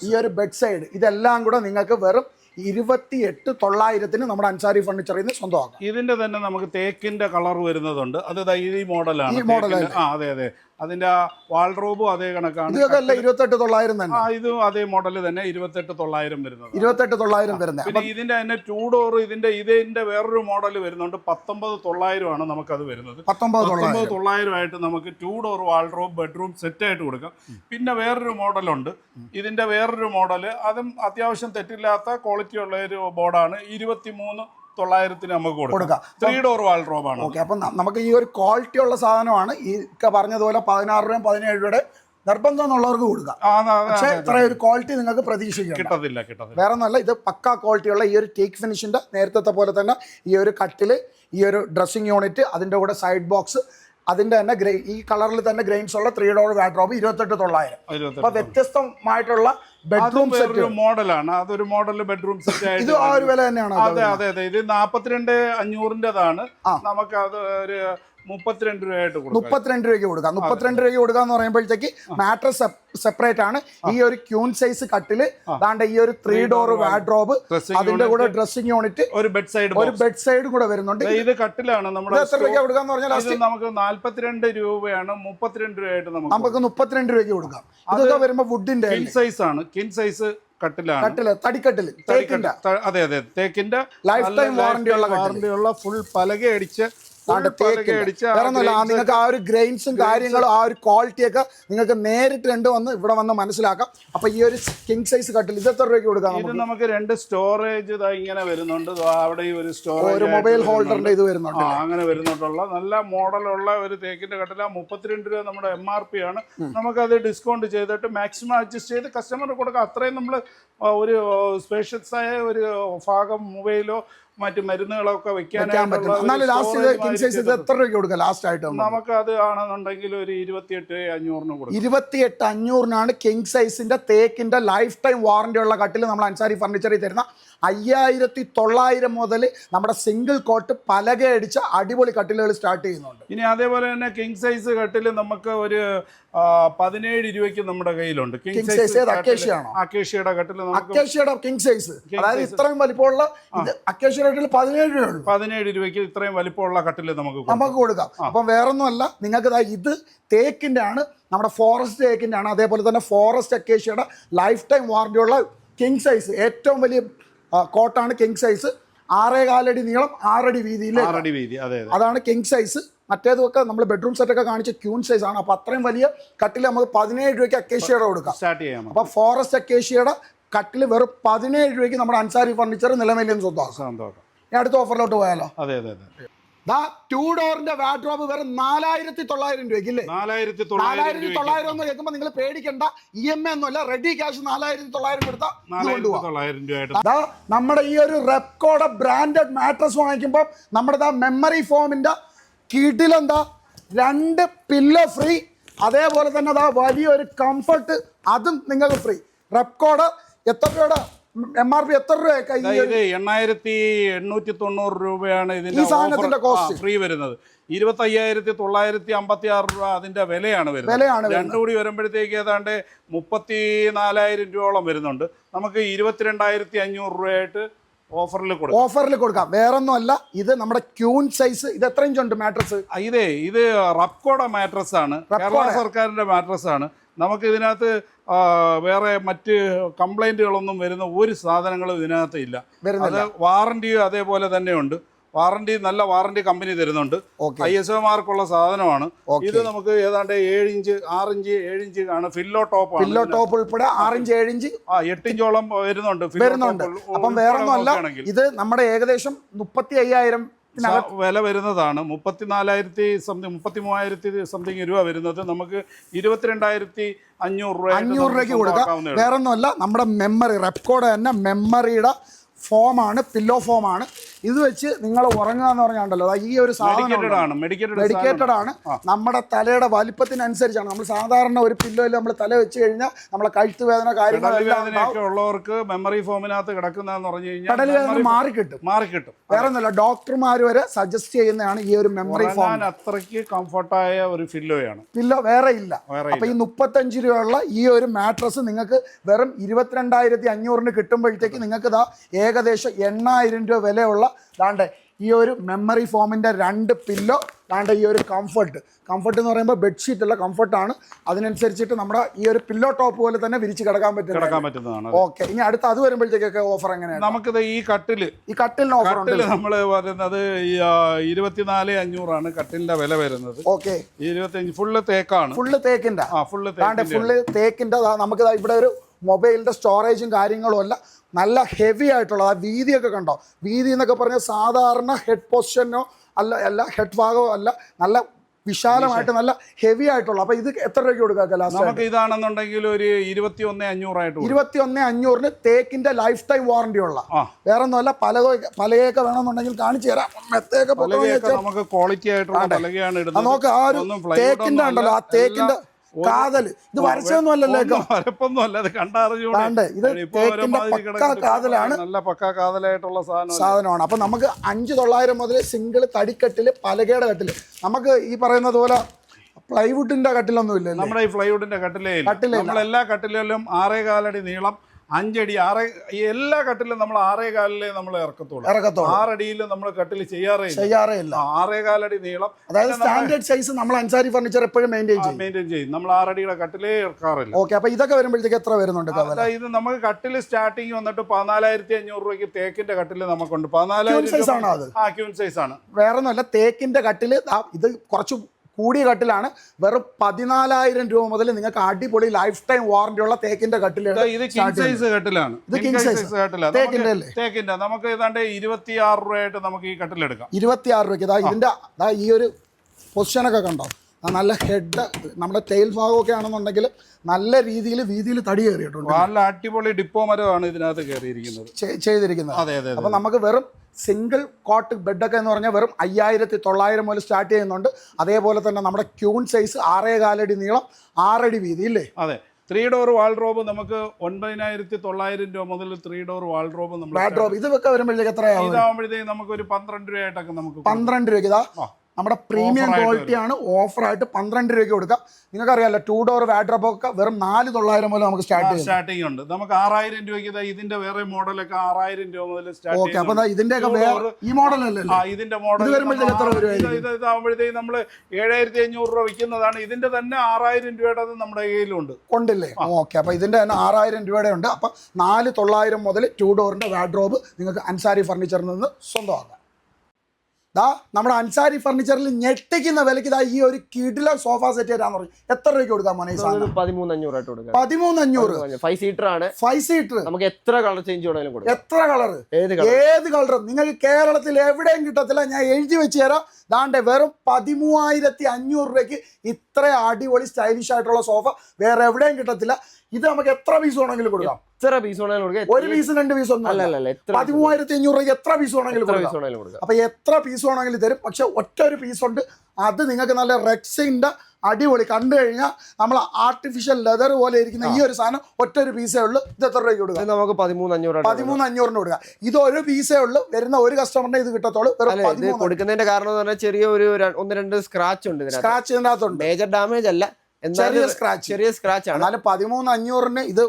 ഈ ഒരു ബെഡ് സൈഡ് ഇതെല്ലാം കൂടെ നിങ്ങൾക്ക് വെറും ഇരുപത്തി എട്ട് തൊള്ളായിരത്തിന് നമ്മുടെ അൻസാരി ഫർണിച്ചറിൽ നിന്ന് സ്വന്തമാക്കാം. ഇതിന്റെ തന്നെ നമുക്ക് തേക്കിന്റെ കളർ വരുന്നതുണ്ട്. അത് ഈ മോഡലാണ് ആ അതെ അതെ. അതിന്റെ ആ വാൾഡ്രോബും അതേ കണക്കാണ്. ഇതൊക്കെ അല്ല ഇരുപത്തെട്ട് തൊള്ളായിരം തന്നെ. ആ ഇതും അതേ മോഡൽ തന്നെ ഇരുപത്തെട്ട് തൊള്ളായിരം വരുന്നത്. ഇരുപത്തെട്ട് തൊള്ളായിരം വരുന്നത് പിന്നെ ഇതിന്റെ തന്നെ ടൂ ഡോർ ഇതിന്റെ ഇതിന്റെ വേറൊരു മോഡൽ വരുന്നുണ്ട്. പത്തൊമ്പത് തൊള്ളായിരം ആണ് അത് വരുന്നത്. പത്തൊമ്പത് പത്തൊമ്പത് തൊള്ളായിരം. തൊള്ളായിരം ആയിട്ട് നമുക്ക് two door wardrobe bedroom set ആയിട്ട് കൊടുക്കാം. പിന്നെ വേറൊരു മോഡലുണ്ട്. ഇതിന്റെ വേറൊരു മോഡൽ അതും അത്യാവശ്യം തെറ്റില്ലാത്ത ക്വാളിറ്റി ഉള്ള ഒരു ബോർഡാണ് ഇരുപത്തി മൂന്ന് തൊള്ളായിരത്തിന് നമുക്ക് കൊടുക്കാം. ത്രീ ഡോർ വാൾഡ്രോബ് ആണ്. ഓക്കെ അപ്പം നമുക്ക് ഈ ഒരു ക്വാളിറ്റി ഉള്ള സാധനമാണ് ഈ പറഞ്ഞതുപോലെ പതിനാറ് രൂപയും പതിനേഴ് രൂപയുടെ നിർബന്ധം എന്നുള്ളവർക്ക് കൊടുക്കാം. പക്ഷേ ഇത്ര ഒരു ക്വാളിറ്റി നിങ്ങൾക്ക് പ്രതീക്ഷിക്കാം കിട്ടത്തില്ല കിട്ടത്തില്ല. വേറെ ഒന്നല്ല ഇത് പക്ക ക്വാളിറ്റിയുള്ള ഈ ഒരു ടേക്ക് ഫിനിഷിന്റെ നേരത്തെ പോലെ തന്നെ ഈ ഒരു കട്ടിൽ ഈ ഒരു ഡ്രസ്സിംഗ് യൂണിറ്റ് അതിന്റെ കൂടെ സൈഡ് ബോക്സ് അതിന്റെ തന്നെ ഗ്രെയിൻ ഈ കളറിൽ തന്നെ ഗ്രെയിൻസ് ഉള്ള ത്രീ ഡോർ വാഡ്രോബ് ഇരുപത്തെട്ട് തൊള്ളായിരം. അപ്പോൾ അപ്പൊ വ്യത്യസ്തമായിട്ടുള്ള ബെഡ്റൂം സെറ്റ് ഒരു മോഡലാണ്. അതൊരു മോഡൽ ബെഡ്റൂം സെറ്റ് ആയിട്ട് ഇത് ആ ഒരു വില തന്നെയാണ് അതെ അതെ അതെ ഇത് നാപ്പത്തിരണ്ട് അഞ്ഞൂറിന്റെതാണ്. നമുക്ക് അത് ഒരു മുപ്പത്തിരണ്ട് രൂപയായിട്ട് മുപ്പത്തിരണ്ട് രൂപയ്ക്ക് കൊടുക്കാം. മുപ്പത്തിരണ്ട് രൂപയ്ക്ക് കൊടുക്കാന്ന് പറയുമ്പോഴത്തേക്ക് മാട്രസ് സെപ്പറേറ്റ് ആണ്. ഈ ഒരു ക്യൂൺ സൈസ് കട്ടിൽ ദാണ്ട് ഈ ഒരു ത്രീ ഡോർ വാഡ്രോബ് അതിന്റെ കൂടെ ഡ്രസ്സിംഗ് യൂണിറ്റ് ഒരു ബെഡ് സൈഡ് ഒരു ബെഡ് സൈഡ് കൂടെ വരുന്നുണ്ട്. ഇത് കട്ടിലാണ് നമ്മുടെ എത്ര രൂപയ്ക്ക് കൊടുക്കാന്ന് പറഞ്ഞാൽ നമുക്ക് നാല്പത്തിരണ്ട് രൂപയാണ്. മുപ്പത്തിരണ്ട് രൂപയായിട്ട് നമുക്ക് നമുക്ക് മുപ്പത്തിരണ്ട് രൂപയ്ക്ക് കൊടുക്കാം. അതൊക്കെ വരുമ്പോ വുഡിന്റെ സൈസ് ആണ്. കിൻ സൈസ് കട്ടിലാണ് കട്ടിൽ തടിക്കട്ടിൽ അതെ അതെ. തേക്കിന്റെ ഉള്ള കട്ടിൽ. വാറന്റി ഉള്ള ഫുൾ പലക അടിച്ച് ദാണ്ട് full പലക തേക്കിന്റെ. അടിച്ച് ആ വേറെ ഒന്നുമല്ല ആ grains നിങ്ങൾക്ക് ആ ഒരു ഗ്രെയിൻസും കാര്യങ്ങളും ആ ഒരു ക്വാളിറ്റി ഒക്കെ നിങ്ങൾക്ക് നേരിട്ട് രണ്ട് വന്ന് ഇവിടെ വന്ന് മനസ്സിലാക്കാം. അപ്പൊ ഈ ഒരു കിങ് സൈസ് കട്ടിൽ ഇത് എത്ര രൂപയ്ക്ക് കൊടുക്കാം ഇത് നമുക്ക്? രണ്ട് സ്റ്റോറേജ് ഇങ്ങനെ വരുന്നുണ്ട്. അവിടെ ഈ ഒരു ഒരു മൊബൈൽ ഹോൾഡറിന്റെ ഇത് വരുന്നുണ്ട്. അങ്ങനെ വരുന്നുണ്ടുള്ള നല്ല മോഡലുള്ള ഒരു തേക്കിന്റെ കട്ടില മുപ്പത്തിരണ്ട് രൂപ നമ്മുടെ എം ആർ പി ആണ്. നമുക്കത് ഡിസ്കൗണ്ട് ചെയ്തിട്ട് മാക്സിമം അഡ്ജസ്റ്റ് ചെയ്ത് കസ്റ്റമർ കൊടുക്കാം. അത്രയും നമ്മൾ ഒരു സ്പേഷ്യസായ ഒരു ഭാഗം മൊബൈലോ മറ്റു മരുന്നുകളൊക്കെ വെക്കാൻ ലാസ്റ്റ് ആയിട്ട്? നമുക്ക്? അത് ആണെന്നുണ്ടെങ്കിൽ ഒരു ഇരുപത്തിയെട്ട് അഞ്ഞൂറിന് കൊടുക്കും. ഇരുപത്തിയെട്ട് അഞ്ഞൂറിനാണ് കിങ് സൈസിന്റെ തേക്കിന്റെ ലൈഫ് ടൈം വാറന്റി ഉള്ള കട്ടിൽ നമ്മൾ അൻസാരി ഫർണിച്ചറിൽ തരുന്ന അയ്യായിരത്തി തൊള്ളായിരം മുതൽ നമ്മുടെ സിംഗിൾ കോട്ട് പലക അടിച്ച അടിപൊളി കട്ടിലുകൾ സ്റ്റാർട്ട് ചെയ്യുന്നുണ്ട്. ഇനി അതേപോലെ തന്നെ കിങ് സൈസ് കട്ടിൽ നമുക്ക് ഒരു പതിനേഴ് രൂപയ്ക്ക് നമ്മുടെ കയ്യിലുണ്ട്. King size അക്കേഷ്യാണോ? അക്കേഷ്യയുടെ കട്ടിൽ അക്കേഷ്യയുടെ കിങ് സൈസ് അതായത് ഇത്രയും വലിപ്പമുള്ള അക്കേഷ്യയുടെ കട്ടിൽ പതിനേഴ് രൂപയുള്ളൂ പതിനേഴ് രൂപയ്ക്ക് ഇത്രയും വലിപ്പമുള്ള കട്ടിൽ നമുക്ക് കൊടുക്കാം. നമുക്ക് കൊടുക്കാം. അപ്പം വേറൊന്നുമല്ല നിങ്ങൾക്ക് ഇത് തേക്കിന്റെ ആണ് നമ്മുടെ ഫോറസ്റ്റ് തേക്കിന്റെ ആണ് അതേപോലെ തന്നെ ഫോറസ്റ്റ് അക്കേഷ്യയുടെ ലൈഫ് ടൈം വാറണ്ടിയുള്ള കിങ് സൈസ് ഏറ്റവും വലിയ കോട്ടാണ് കിങ് സൈസ് ആറേ കാലടി നീളം ആറടി വീതിയിൽ ആറടി വീതി അതെ അതെ. അതാണ് കിങ് സൈസ് മറ്റേതൊക്കെ നമ്മൾ ബെഡ്റൂം സെറ്റ് ഒക്കെ കാണിച്ച ക്യൂൺ സൈസ് ആണ്. അപ്പോൾ അത്രയും വലിയ കട്ടിൽ നമുക്ക് പതിനേഴ് രൂപയ്ക്ക് അക്കേഷ്യയുടെ കൊടുക്കാം. സ്റ്റാർട്ട് ചെയ്യാം. അപ്പോൾ ഫോറസ്റ്റ് അക്കേഷ്യയുടെ കട്ടിൽ വെറും പതിനേഴ് രൂപയ്ക്ക് നമ്മുടെ അൻസാരി ഫർണിച്ചർ നിലവിലും സ്വന്തം അടുത്ത ഓഫറിലോട്ട് പോയാലോ? അതെ അതെ അതെ. ദാ ടൂ ഡോറിന്റെ വാഡ്രോബ് വെറും നാലായിരത്തി തൊള്ളായിരം രൂപയ്ക്ക് ഇല്ലേ നാലായിരത്തി നാലായിരത്തി തൊള്ളായിരം എന്ന് കേൾക്കുമ്പോൾ നിങ്ങൾ പേടിക്കണ്ട. ഇ എം എ ഒന്നുമല്ല റെഡി ക്യാഷ് നാലായിരത്തി തൊള്ളായിരം കൊടുത്താൽ നമ്മുടെ ഈ ഒരു റെപ്കോടെ ബ്രാൻഡഡ് മാട്രസ് വാങ്ങിക്കുമ്പോൾ നമ്മുടെ ദാ മെമ്മറി ഫോമിന്റെ കീട്ടിലെന്താ രണ്ട് പില്ലോ ഫ്രീ അതേപോലെ തന്നെ ദാ വലിയൊരു കംഫർട്ട് അതും നിങ്ങൾക്ക് ഫ്രീ റെപ്കോഡ് എത്ര രൂപയുടെ എം ആർ പി എത്ര രൂപയൊക്കെ ഇത് എണ്ണായിരത്തി എണ്ണൂറ്റി തൊണ്ണൂറ് രൂപയാണ് ഇതിന്റെ സാധനത്തിന്റെ cost. ഫ്രീ വരുന്നത്. ഇരുപത്തി അയ്യായിരത്തി തൊള്ളായിരത്തി അമ്പത്തി ആറ് രൂപ അതിന്റെ വിലയാണ് വരുന്നത്. രണ്ടു കൂടി വരുമ്പോഴത്തേക്ക് ഏതാണ്ട് മുപ്പത്തി നാലായിരം രൂപയോളം വരുന്നുണ്ട്. നമുക്ക് ഇരുപത്തിരണ്ടായിരത്തി അഞ്ഞൂറ് രൂപയായിട്ട് ഓഫറിൽ കൊടുക്കാം. ഓഫറിൽ കൊടുക്കാം. വേറൊന്നുമല്ല ഇത് നമ്മുടെ ക്യൂൺ സൈസ്. ഇത് എത്ര ഇഞ്ചുണ്ട് മാട്രസ്? ഇതേ ഇത് റപ്കോടെ മാട്രസ് ആണ്. കേരള സർക്കാരിന്റെ മാട്രസ് ആണ്. നമുക്ക് ഇതിനകത്ത് വേറെ മറ്റ് കംപ്ലൈന്റുകളൊന്നും വരുന്ന ഒരു സാധനങ്ങളും ഇതിനകത്ത് ഇല്ല. അത് വാറണ്ടിയും അതേപോലെ തന്നെയുണ്ട്. വാറണ്ടി നല്ല വാറണ്ടി കമ്പനി തരുന്നുണ്ട്. ഐ എസ് ഒ മാർക്കുള്ള സാധനമാണ്. ഇത് നമുക്ക് ഏതാണ്ട് ഏഴ് ഇഞ്ച് ആറ് ഇഞ്ച് ഏഴ് ഇഞ്ച് ആണ്. ഫില്ലോ ടോപ്പ് ഫില്ലോ ടോപ്പ് ഉൾപ്പെടെ ആറിഞ്ച് ഏഴിഞ്ച് ആ എട്ട് ഇഞ്ചോളം വരുന്നുണ്ട്. വരുന്നുണ്ട് അപ്പം വേറെ വേറൊന്നുമല്ല അല്ല ഇത് നമ്മുടെ ഏകദേശം മുപ്പത്തി അയ്യായിരം വില വരുന്നതാണ്. മുപ്പത്തിനാലായിരത്തി സംതിങ് മുപ്പത്തി മൂവായിരത്തി സംതിങ് രൂപ വരുന്നത്. നമുക്ക് ഇരുപത്തിരണ്ടായിരത്തി അഞ്ഞൂറ് രൂപ അഞ്ഞൂറ് രൂപയ്ക്ക് കൊടുക്കാം. വേറൊന്നുമല്ല നമ്മുടെ മെമ്മറി റെപ്കോഡ് തന്നെ മെമ്മറിയുടെ ഫോമാണ് പില്ലോ ഫോമാണ്. ഇത് വെച്ച് നിങ്ങൾ ഉറങ്ങുക എന്ന് പറഞ്ഞാണ്ടല്ലോ. അതായത് ഈ ഒരു സാധനം മെഡിക്കേറ്റഡ് ആണ് നമ്മുടെ തലയുടെ വലിപ്പത്തിനനുസരിച്ചാണ്. നമ്മൾ സാധാരണ ഒരു പില്ലോയിൽ നമ്മൾ തല വെച്ച് കഴിഞ്ഞാൽ നമ്മളെ കഴുത്ത് വേദന കാര്യങ്ങളൊക്കെ ഉള്ളവർക്ക് മെമ്മറി ഫോമിനകത്ത് കിടക്കുന്നതെന്ന് പറഞ്ഞു കടൽ വേദന കിട്ടും മാറിക്കിട്ടും. മാറിക്കിട്ടും. വേറെ ഒന്നുമില്ല ഡോക്ടർമാർ വരെ സജസ്റ്റ് ചെയ്യുന്നതാണ് ഈ ഒരു മെമ്മറി ഫോം അത്രയ്ക്ക് കംഫർട്ടായ ഒരു പില്ലോയാണ് പില്ലോ വേറെ ഇല്ല. അപ്പൊ ഈ മുപ്പത്തഞ്ച് രൂപയുള്ള ഈ ഒരു മാട്രസ് നിങ്ങൾക്ക് വെറും ഇരുപത്തിരണ്ടായിരത്തി അഞ്ഞൂറിന് കിട്ടുമ്പോഴത്തേക്ക് നിങ്ങൾക്ക് ഇതാ ഏകദേശം എണ്ണായിരം രൂപ വിലയുള്ള ദാണ്ട് ഈ ഒരു മെമ്മറി ഫോമിന്റെ രണ്ട് പില്ലോ ദാണ്ട് ഈ ഒരു കംഫർട്ട് കംഫർട്ട് എന്ന് പറയുമ്പോൾ ബെഡ്ഷീറ്റ് ഉള്ള കംഫർട്ടാണ് അതിനനുസരിച്ചിട്ട് നമ്മുടെ ഈ ഒരു പില്ലോ ടോപ്പ് പോലെ തന്നെ വിരിച്ച് കിടക്കാൻ പറ്റും കിടക്കാൻ പറ്റുന്നതാണ്. ഓക്കെ ഇനി അടുത്ത് അത് വരുമ്പോഴത്തേക്കൊക്കെ ഓഫർ എങ്ങനെയാണ് നമുക്കിത് ഈ കട്ടിൽ ഈ കട്ടിലിന് ഓഫർ ഉണ്ട്. നമ്മൾ പറയുന്നത് ഇരുപത്തിനാല് അഞ്ഞൂറാണ് കട്ടിലിന്റെ വില വരുന്നത്. ഓക്കെ ഇരുപത്തിയഞ്ച് ഫുള്ള് തേക്കാണ്. ഫുള്ള് തേക്കിന്റെ. ഫുള്ള് തേക്കിന്റെ ഫുള്ള് തേക്കിന്റെ നമുക്ക് ഇവിടെ ഒരു മൊബൈലിന്റെ സ്റ്റോറേജും കാര്യങ്ങളും അല്ല. നല്ല ഹെവി ആയിട്ടുള്ള ആ വീതിയൊക്കെ കണ്ടോ? വീതി എന്നൊക്കെ പറഞ്ഞാൽ സാധാരണ ഹെഡ് പൊസിഷനോ അല്ല അല്ല ഹെഡ് ഭാഗമോ അല്ല നല്ല വിശാലമായിട്ട് നല്ല ഹെവി ആയിട്ടുള്ള. അപ്പൊ ഇത് എത്ര രൂപയ്ക്ക് കൊടുക്കാം ലാസ്റ്റ് നമുക്ക് ഇതാണെന്നുണ്ടെങ്കിൽ ഒരു ഇരുപത്തി ഒന്ന് അഞ്ഞൂറായിട്ട്. ഇരുപത്തി ഒന്ന് അഞ്ഞൂറിന് തേക്കിന്റെ ലൈഫ് ടൈം വാറണ്ടി ഉള്ള. വേറൊന്നുമല്ല വേറെ ഒന്നുമല്ല പല പലയൊക്കെ വേണമെന്നുണ്ടെങ്കിൽ കാണിച്ചു തരാം. പലകയൊക്കെ നമുക്ക് ക്വാളിറ്റി ആയിട്ടുള്ള നോക്ക് ആ ഒരു തേക്കിന്റെ ഉണ്ടല്ലോ ആ. തേക്കിന്റെ കാതൽ ഇത് വരച്ചൊന്നും അല്ലല്ലോ വരപ്പൊന്നും അല്ല ഇത് ഇപ്പൊ തേക്കിന്റെ പക്കാ കാതലാണ്. നല്ല പക്കാ കാതലായിട്ടുള്ള സാധനം സാധനമാണ്. അപ്പൊ നമുക്ക് അഞ്ച് തൊള്ളായിരം മുതൽ സിംഗിൾ തടിക്കട്ടിൽ പലകയുടെ കട്ടിൽ. നമുക്ക് ഈ പറയുന്നത് പോലെ പ്ലൈവുഡിന്റെ കട്ടിലൊന്നും ഇല്ല നമ്മുടെ ഈ ഫ്ലൈവുഡിന്റെ കട്ടിലേ. കട്ടിലേ എല്ലാ കട്ടിലും ആറേ കാലടി നീളം അഞ്ചടി ആറ് ഈ എല്ലാ കട്ടിലും നമ്മൾ ആറേ കാലിലേ നമ്മൾ ഇറക്കത്തുള്ളൂ. ഇറക്കത്തുള്ളൂ. ആറടിയിൽ നമ്മൾ കട്ടിൽ ചെയ്യാറേ ചെയ്യാറേ ഇല്ല ആറേ കാലടി നീളം. അതായത് സ്റ്റാൻഡേർഡ് സൈസ് നമ്മൾ അൻസാരി ഫർണിച്ചർ എപ്പോഴും മെയിന്റെയിൻ ചെയ്യും. മെയിന്റെയിൻ ചെയ്യും. നമ്മൾ ആറടിയുടെ കട്ടിലേ ഇറക്കാറില്ല. ഓക്കെ അപ്പൊ ഇതൊക്കെ വരുമ്പോഴത്തേക്ക് എത്ര വരുന്നുണ്ട് ഇത് നമുക്ക് കട്ടിൽ സ്റ്റാർട്ടിങ് വന്നിട്ട് പതിനാലായിരത്തി അഞ്ഞൂറ് രൂപയ്ക്ക് തേക്കിന്റെ കട്ടിൽ നമുക്കുണ്ട്. പതിനാലായിരം സൈസ് ആണ് അത്? ആ ക്യൂൻ സൈസ് ആണ്. വേറെ ഒന്നുമല്ല തേക്കിന്റെ കട്ടിൽ ഇത് കുറച്ച് കൂടിയ കട്ടിലാണ് വെറും പതിനാലായിരം രൂപ മുതൽ നിങ്ങൾക്ക് അടിപൊളി ലൈഫ് ടൈം വാറന്റി ഉള്ള തേക്കിന്റെ കട്ടിലുകൾ ഇത് കിങ് സൈസ് കട്ടിലാണ്. ഇത്. കട്ടിലാണ് തേക്കിന്റെ അല്ലേ? തേക്കിന്റെ. നമുക്ക് ഏതാണ്ട് ഇരുപത്തിയാറ് രൂപയായിട്ട് നമുക്ക് ഈ കട്ടിലെടുക്കാം ഇരുപത്തിയാറ് രൂപയ്ക്ക്. ഇതാ ഇതിന്റെ ദാ ഈ ഒരു പൊസിഷനൊക്കെ കണ്ടോ? നല്ല ഹെഡ് നമ്മുടെ ടെയിൽ ഭാഗമൊക്കെ ആണെന്നുണ്ടെങ്കിൽ നല്ല രീതിയിൽ വീതിയിൽ തടി കയറിയിട്ടുണ്ട്. നല്ല അടിപൊളി ഡിപ്പോ മരമാണ് ഇതിനകത്ത് കയറിയിരിക്കുന്നത്. ചെയ്തിരിക്കുന്നത്. അതെ അതെ അപ്പൊ നമുക്ക് വെറും സിംഗിൾ കോട്ട് ബെഡൊക്കെ എന്ന് പറഞ്ഞാൽ വെറും അയ്യായിരത്തി തൊള്ളായിരം മുതൽ സ്റ്റാർട്ട് ചെയ്യുന്നുണ്ട്. അതേപോലെ തന്നെ നമ്മുടെ ക്യൂൺ സൈസ് ആറേ കാലടി നീളം ആറടി വീതി ഇല്ലേ? അതെ. ത്രീ ഡോർ വാൾഡ്രോബ് നമുക്ക് ഒൻപതിനായിരത്തി തൊള്ളായിരം രൂപ മുതൽ ത്രീ ഡോർ വാൾഡ്രോബ് നമ്മൾ ഇതൊക്കെ വരുമ്പോഴത്തേക്ക് എത്രയാവും? ഇതാവുമ്പോഴത്തേക്ക് നമുക്ക് ഒരു പന്ത്രണ്ട് രൂപയായിട്ടൊക്കെ നമുക്ക്. പന്ത്രണ്ട് രൂപയ്ക്ക് ഇതാ. നമ്മുടെ പ്രീമിയം ക്വാളിറ്റിയാണ് ഓഫറായിട്ട് ക്വാളിറ്റി ആണ് ഓഫറായിട്ട് പന്ത്രണ്ട് രൂപയ്ക്ക് കൊടുക്കാം. നിങ്ങൾക്ക് അറിയാലോ ടൂ ഡോർ വാഡ്രോപ്പ് ഒക്കെ വെറും നാല് തൊള്ളായിരം മുതൽ നമുക്ക് സ്റ്റാർട്ട് ചെയ്യാം സ്റ്റാർട്ടിംഗ് ഉണ്ട്. നമുക്ക് ആറായിരം രൂപയ്ക്ക് ഇതാ ഇതിന്റെ വേറെ മോഡലൊക്കെ ആറായിരം രൂപ മുതൽ ഓക്കെ അപ്പൊ സ്റ്റാർട്ട് ഇതിന്റെയൊക്കെ Two വേറെ ഈ ആ ഇതിന്റെ മോഡൽ? ഇതാകുമ്പോഴത്തേക്ക് നമ്മൾ ഏഴായിരത്തി അഞ്ഞൂറ് രൂപ വിൽക്കുന്നതാണ്. ഇതിന്റെ തന്നെ ആറായിരം രൂപയുടെ നമ്മുടെ കയ്യിലുണ്ട്. കൊണ്ടില്ലേ? ഓക്കെ അപ്പൊ ഇതിന്റെ തന്നെ ആറായിരം രൂപയുടെ ഉണ്ട്. അപ്പൊ നാല് തൊള്ളായിരം മുതൽ ടൂ ഡോറിന്റെ വാഡ്രോബ് നിങ്ങൾക്ക് അൻസാരി ഫർണിച്ചറിൽ നിന്ന് സ്വന്തമാക്കാം. ദാ നമ്മുടെ അൻസാരി ഫർണിച്ചറിൽ ഞെട്ടിക്കുന്ന വിലയ്ക്ക് ദാ ഈ ഒരു കിടില സോഫ സെറ്റ് തരാന്ന് പറഞ്ഞു. എത്ര രൂപയ്ക്ക് കൊടുക്കാം മോനെ പതിമൂന്നഞ്ഞൂറ് സാധനം? പതിമൂന്ന് അഞ്ഞൂറായിട്ട് കൊടുക്കാം. പതിമൂന്ന് അഞ്ഞൂറ് ഫൈവ് സീറ്റർ ആണ്. ഫൈവ് സീറ്റർ നമുക്ക് എത്ര കളർ ചേഞ്ച് വേണമെങ്കിലും കൊടുക്കാം. എത്ര കളർ ഏത് കളർ ഏത് കളറും നിങ്ങൾക്ക് കേരളത്തിൽ എവിടെയും കിട്ടത്തില്ല. ഞാൻ എഴുതി വെച്ച് തരാം. ദാണ്ടെ വെറും പതിമൂവായിരത്തി അഞ്ഞൂറ് രൂപയ്ക്ക് ഇത്ര അടിപൊളി സ്റ്റൈലിഷ് ആയിട്ടുള്ള സോഫ വേറെ എവിടെയും കിട്ടത്തില്ല. ഇത് നമുക്ക് എത്ര പീസ് വേണമെങ്കിലും കൊടുക്കാം? എത്ര പീസ് വേണമെങ്കിലും കൊടുക്കാം? ഒരു പീസ് രണ്ട് പീസ് ഒന്നും അല്ല. പതിമൂവായിരത്തി അഞ്ഞൂറ് രൂപയ്ക്ക് എത്ര പീസ് വേണമെങ്കിലും കൊടുക്കാം. അപ്പൊ എത്ര പീസ് വേണമെങ്കിലും തരും. പക്ഷെ ഒറ്റ ഒരു പീസ് ഉണ്ട്. അത് നിങ്ങൾക്ക് നല്ല റെക്സിന്റെ അടിപൊളി. കണ്ടു കഴിഞ്ഞാൽ നമ്മൾ ആർട്ടിഫിഷ്യൽ ലെതർ പോലെ ഇരിക്കുന്ന ഈ ഒരു സാധനം ഒറ്റ ഒരു പീസേ ഉള്ളൂ ഇത് എത്ര രൂപയ്ക്ക് കൊടുക്കാം? ഇത് നമുക്ക് പതിമൂന്ന് പതിമൂന്നൂറിന് കൊടുക്കാം. പതിമൂന്ന് അഞ്ഞൂറിന് കൊടുക്കുക ഇത് ഒരു പീസേ ഉള്ളൂ. വരുന്ന ഒരു കസ്റ്റമറിനെ ഇത് കിട്ടത്തോളൂ. കൊടുക്കുന്നതിന്റെ കാരണം എന്ന് പറഞ്ഞാൽ ചെറിയ ഒരു ഒന്ന് രണ്ട് സ്ക്രാച്ച് ഉണ്ട് സ്ക്രാച്ച് ഇതിനകത്തുണ്ട്. മേജർ ഡാമേജ് അല്ല. ചെറിയ സ്ക്രാച്ച് ചെറിയ സ്ക്രാച്ച് ആണ്. എന്നാലും പതിമൂന്ന് അഞ്ഞൂറിന് ഇത്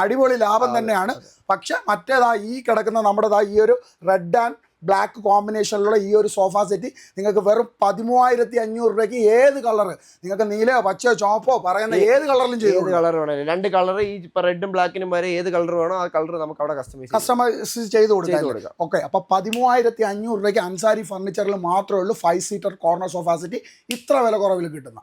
അടിപൊളി ലാഭം തന്നെയാണ്. പക്ഷെ മറ്റേതാ ഈ കിടക്കുന്ന നമ്മുടേതാ ഈ ഒരു റെഡ് ആൻഡ് ബ്ലാക്ക് കോമ്പിനേഷനിലുള്ള ഈ ഒരു സോഫ സെറ്റ് നിങ്ങൾക്ക് വെറും പതിമൂവായിരത്തി അഞ്ഞൂറ് രൂപയ്ക്ക് ഏത് കളർ നിങ്ങൾക്ക് നീലയോ പച്ചയോ ചോപ്പോ പറയുന്ന ഏത് കളറിലും ചെയ്തു ഏത് കളർ വേണമെങ്കിലും രണ്ട് കളർ ഈ റെഡും ബ്ലാക്കിനും വരെ ഏത് കളർ വേണോ ആ കളർ നമുക്ക് അവിടെ കസ്റ്റമൈസ് കസ്റ്റമൈസ് ചെയ്ത് കൊടുക്കാം. കൊടുക്കാം. ഓക്കെ അപ്പൊ പതിമൂവായിരത്തി അഞ്ഞൂറ് രൂപയ്ക്ക് അൻസാരി ഫർണിച്ചറിൽ മാത്രമേ ഉള്ളൂ. Five seater corner sofa set ഇത്ര വില കുറവിൽ കിട്ടുന്ന.